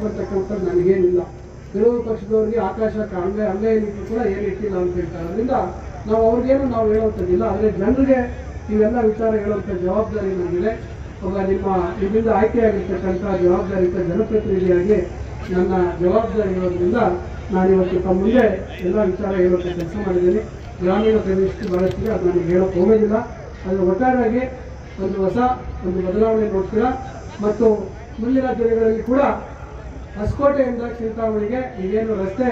ಬರ್ತಕ್ಕಂಥದ್ದು ನನಗೇನಿಲ್ಲ. ವಿರೋಧ ಪಕ್ಷದವರಿಗೆ ಆಕಾಶ ಅಂಬೆ ಅಲ್ಲೇ ಏನಿದ್ರು ಕೂಡ ಏನಿಟ್ಟಿಲ್ಲ ಅಂತ ಹೇಳ್ತಾರೆ. ಅದರಿಂದ ನಾವು ಅವ್ರಿಗೇನು ನಾವು ಹೇಳುವಂಥದ್ದಿಲ್ಲ. ಆದರೆ ಜನರಿಗೆ ಇವೆಲ್ಲ ವಿಚಾರ ಹೇಳುವಂಥ ಜವಾಬ್ದಾರಿ ನನಗಿದೆ. ಒಬ್ಬ ನಿಮ್ಮ ನಿಮ್ಮಿಂದ ಆಯ್ಕೆಯಾಗಿರ್ತಕ್ಕಂಥ ಜವಾಬ್ದಾರಿಯುತ ಜನಪ್ರತಿನಿಧಿಯಾಗಿ ನನ್ನ ಜವಾಬ್ದಾರಿ ಇರೋದ್ರಿಂದ ನಾನು ಇವತ್ತು ತಮ್ಮ ಮುಂದೆ ಎಲ್ಲ ವಿಚಾರ ಹೇಳೋಕ್ಕೆ ಕೆಲಸ ಮಾಡಿದ್ದೀನಿ. ಗ್ರಾಮೀಣ ಪ್ರದೇಶಕ್ಕೆ ಬಹಳಷ್ಟಿದೆ ಅದು ನನಗೆ ಹೇಳೋಕೆ ಹೋಗೋದಿಲ್ಲ. ಅದು ಒಟ್ಟಾರೆಯಾಗಿ ಒಂದು ಹೊಸ ಒಂದು ಬದಲಾವಣೆ ನೋಡ್ತೀರಾ ಮತ್ತು ಮುಂದಿನ ದಿನಗಳಲ್ಲಿ ಕೂಡ ಹೊಸಕೋಟೆಯಿಂದ ಚಿಂತಾಮಣಿಗೆ ಈಗೇನು ರಸ್ತೆ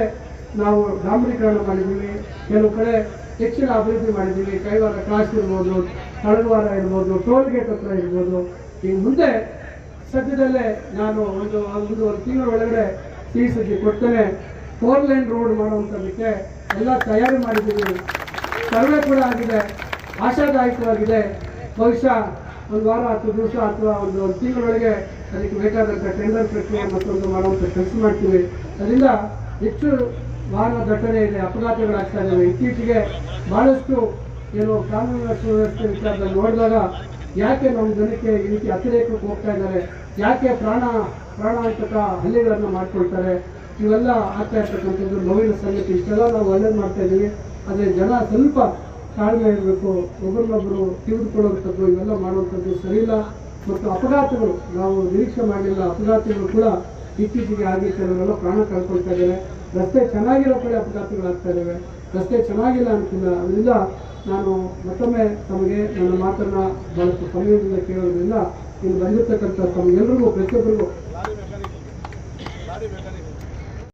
ನಾವು ಡಾಂಬರೀಕರಣ ಮಾಡಿದ್ದೀವಿ, ಕೆಲವು ಕಡೆ ಹೆಚ್ಚಿನ ಅಭಿವೃದ್ಧಿ ಮಾಡಿದ್ದೀವಿ ಕೈವಾರ ಕ್ರಾಸ್ ಇರ್ಬೋದು ತಳವಾರ ಇರ್ಬೋದು ಟೋಲ್ ಗೇಟ್ ಹತ್ರ ಇರ್ಬೋದು. ಈಗ ಮುಂದೆ ಸದ್ಯದಲ್ಲೇ ನಾನು ಒಂದು ಒಂದು ಒಂದು ತಿಂಗಳ ಒಳಗಡೆ ಸಿ ಸುದ್ದಿ ಕೊಡ್ತೇನೆ. ಫೋರ್ ಲೈನ್ ರೋಡ್ ಮಾಡುವಂಥದ್ದಕ್ಕೆ ಎಲ್ಲ ತಯಾರಿ ಮಾಡಿದ್ದೀವಿ. ಸರ್ವೆ ಕೂಡ ಆಗಿದೆ. ಆಶಾದಾಯಕವಾಗಿದೆ. ಬಹುಶಃ ಒಂದು ವಾರ ಹತ್ತು ದಿವಸ ಅಥವಾ ಒಂದು ಒಂದು ತಿಂಗಳೊಳಗೆ ಅದಕ್ಕೆ ಬೇಕಾದಂಥ ಟೆಂಡರ್ ಪ್ರಕ್ರಿಯೆ ಮತ್ತೊಂದು ಮಾಡುವಂಥ ಕೆಲಸ ಮಾಡ್ತೀವಿ. ಅದರಿಂದ ಹೆಚ್ಚು ವಾಹನ ದಟ್ಟಣೆ ಇದೆ, ಅಪಘಾತಗಳಾಗ್ತಾ ಇದ್ದಾವೆ. ಇತ್ತೀಚೆಗೆ ಭಾಳಷ್ಟು ಏನು ಕಾನೂನು ವ್ಯವಸ್ಥೆ ವಿಚಾರದಲ್ಲಿ ನೋಡಿದಾಗ ಯಾಕೆ ನಮ್ಮ ಜನಕ್ಕೆ ಈ ರೀತಿ ಅತಿರೇಕಕ್ಕೆ ಹೋಗ್ತಾ ಇದ್ದಾರೆ? ಯಾಕೆ ಪ್ರಾಣ, ಪ್ರಾಣಾಂತಕ ಹಲ್ಲೆಗಳನ್ನು ಮಾಡ್ಕೊಳ್ತಾರೆ? ಇವೆಲ್ಲ ಆಗ್ತಾ ಇರ್ತಕ್ಕಂಥದ್ದು ನೋವಿನ ಸಂಗತಿ. ಇಷ್ಟೆಲ್ಲ ನಾವು ಒಳ್ಳೇದು ಮಾಡ್ತಾ ಇದ್ದೀವಿ. ಆದರೆ ಜನ ಸ್ವಲ್ಪ ತಾಳ್ಮೆ ಇರಬೇಕು ಒಬ್ಬರನ್ನೊಬ್ಬರು ತಿಳಿದುಕೊಳ್ಳುವಂಥದ್ದು ಇವೆಲ್ಲ ಮಾಡುವಂಥದ್ದು ಸರಿಯಿಲ್ಲ. ಮತ್ತು ಅಪಘಾತಗಳು, ನಾವು ನಿರೀಕ್ಷೆ ಮಾಡಲಿಲ್ಲ ಅಪಘಾತಗಳು ಕೂಡ ಇತ್ತೀಚೆಗೆ ಆಗಿ ಕೆಲವರೆಲ್ಲ ಪ್ರಾಣ ಕಳ್ಕೊಳ್ತಾ ಇದ್ದಾರೆ ರಸ್ತೆ ಚೆನ್ನಾಗಿರೋ ಕಡೆ ಅಪಘಾತಗಳಾಗ್ತಾ ಇದ್ದಾವೆ. ರಸ್ತೆ ಚೆನ್ನಾಗಿಲ್ಲ ಅಂತಿಲ್ಲ ಅದರಿಂದ ನಾನು ಮತ್ತೊಮ್ಮೆ ತಮಗೆ ನನ್ನ ಮಾತನ್ನು ಬಹಳಷ್ಟು ಸಮಯದಿಂದ ಕೇಳೋದ್ರಿಂದ ಇಲ್ಲಿ ಬಂದಿರತಕ್ಕಂಥ ತಮಗೆಲ್ಲರಿಗೂ ಪ್ರತಿಯೊಬ್ಬರಿಗೂ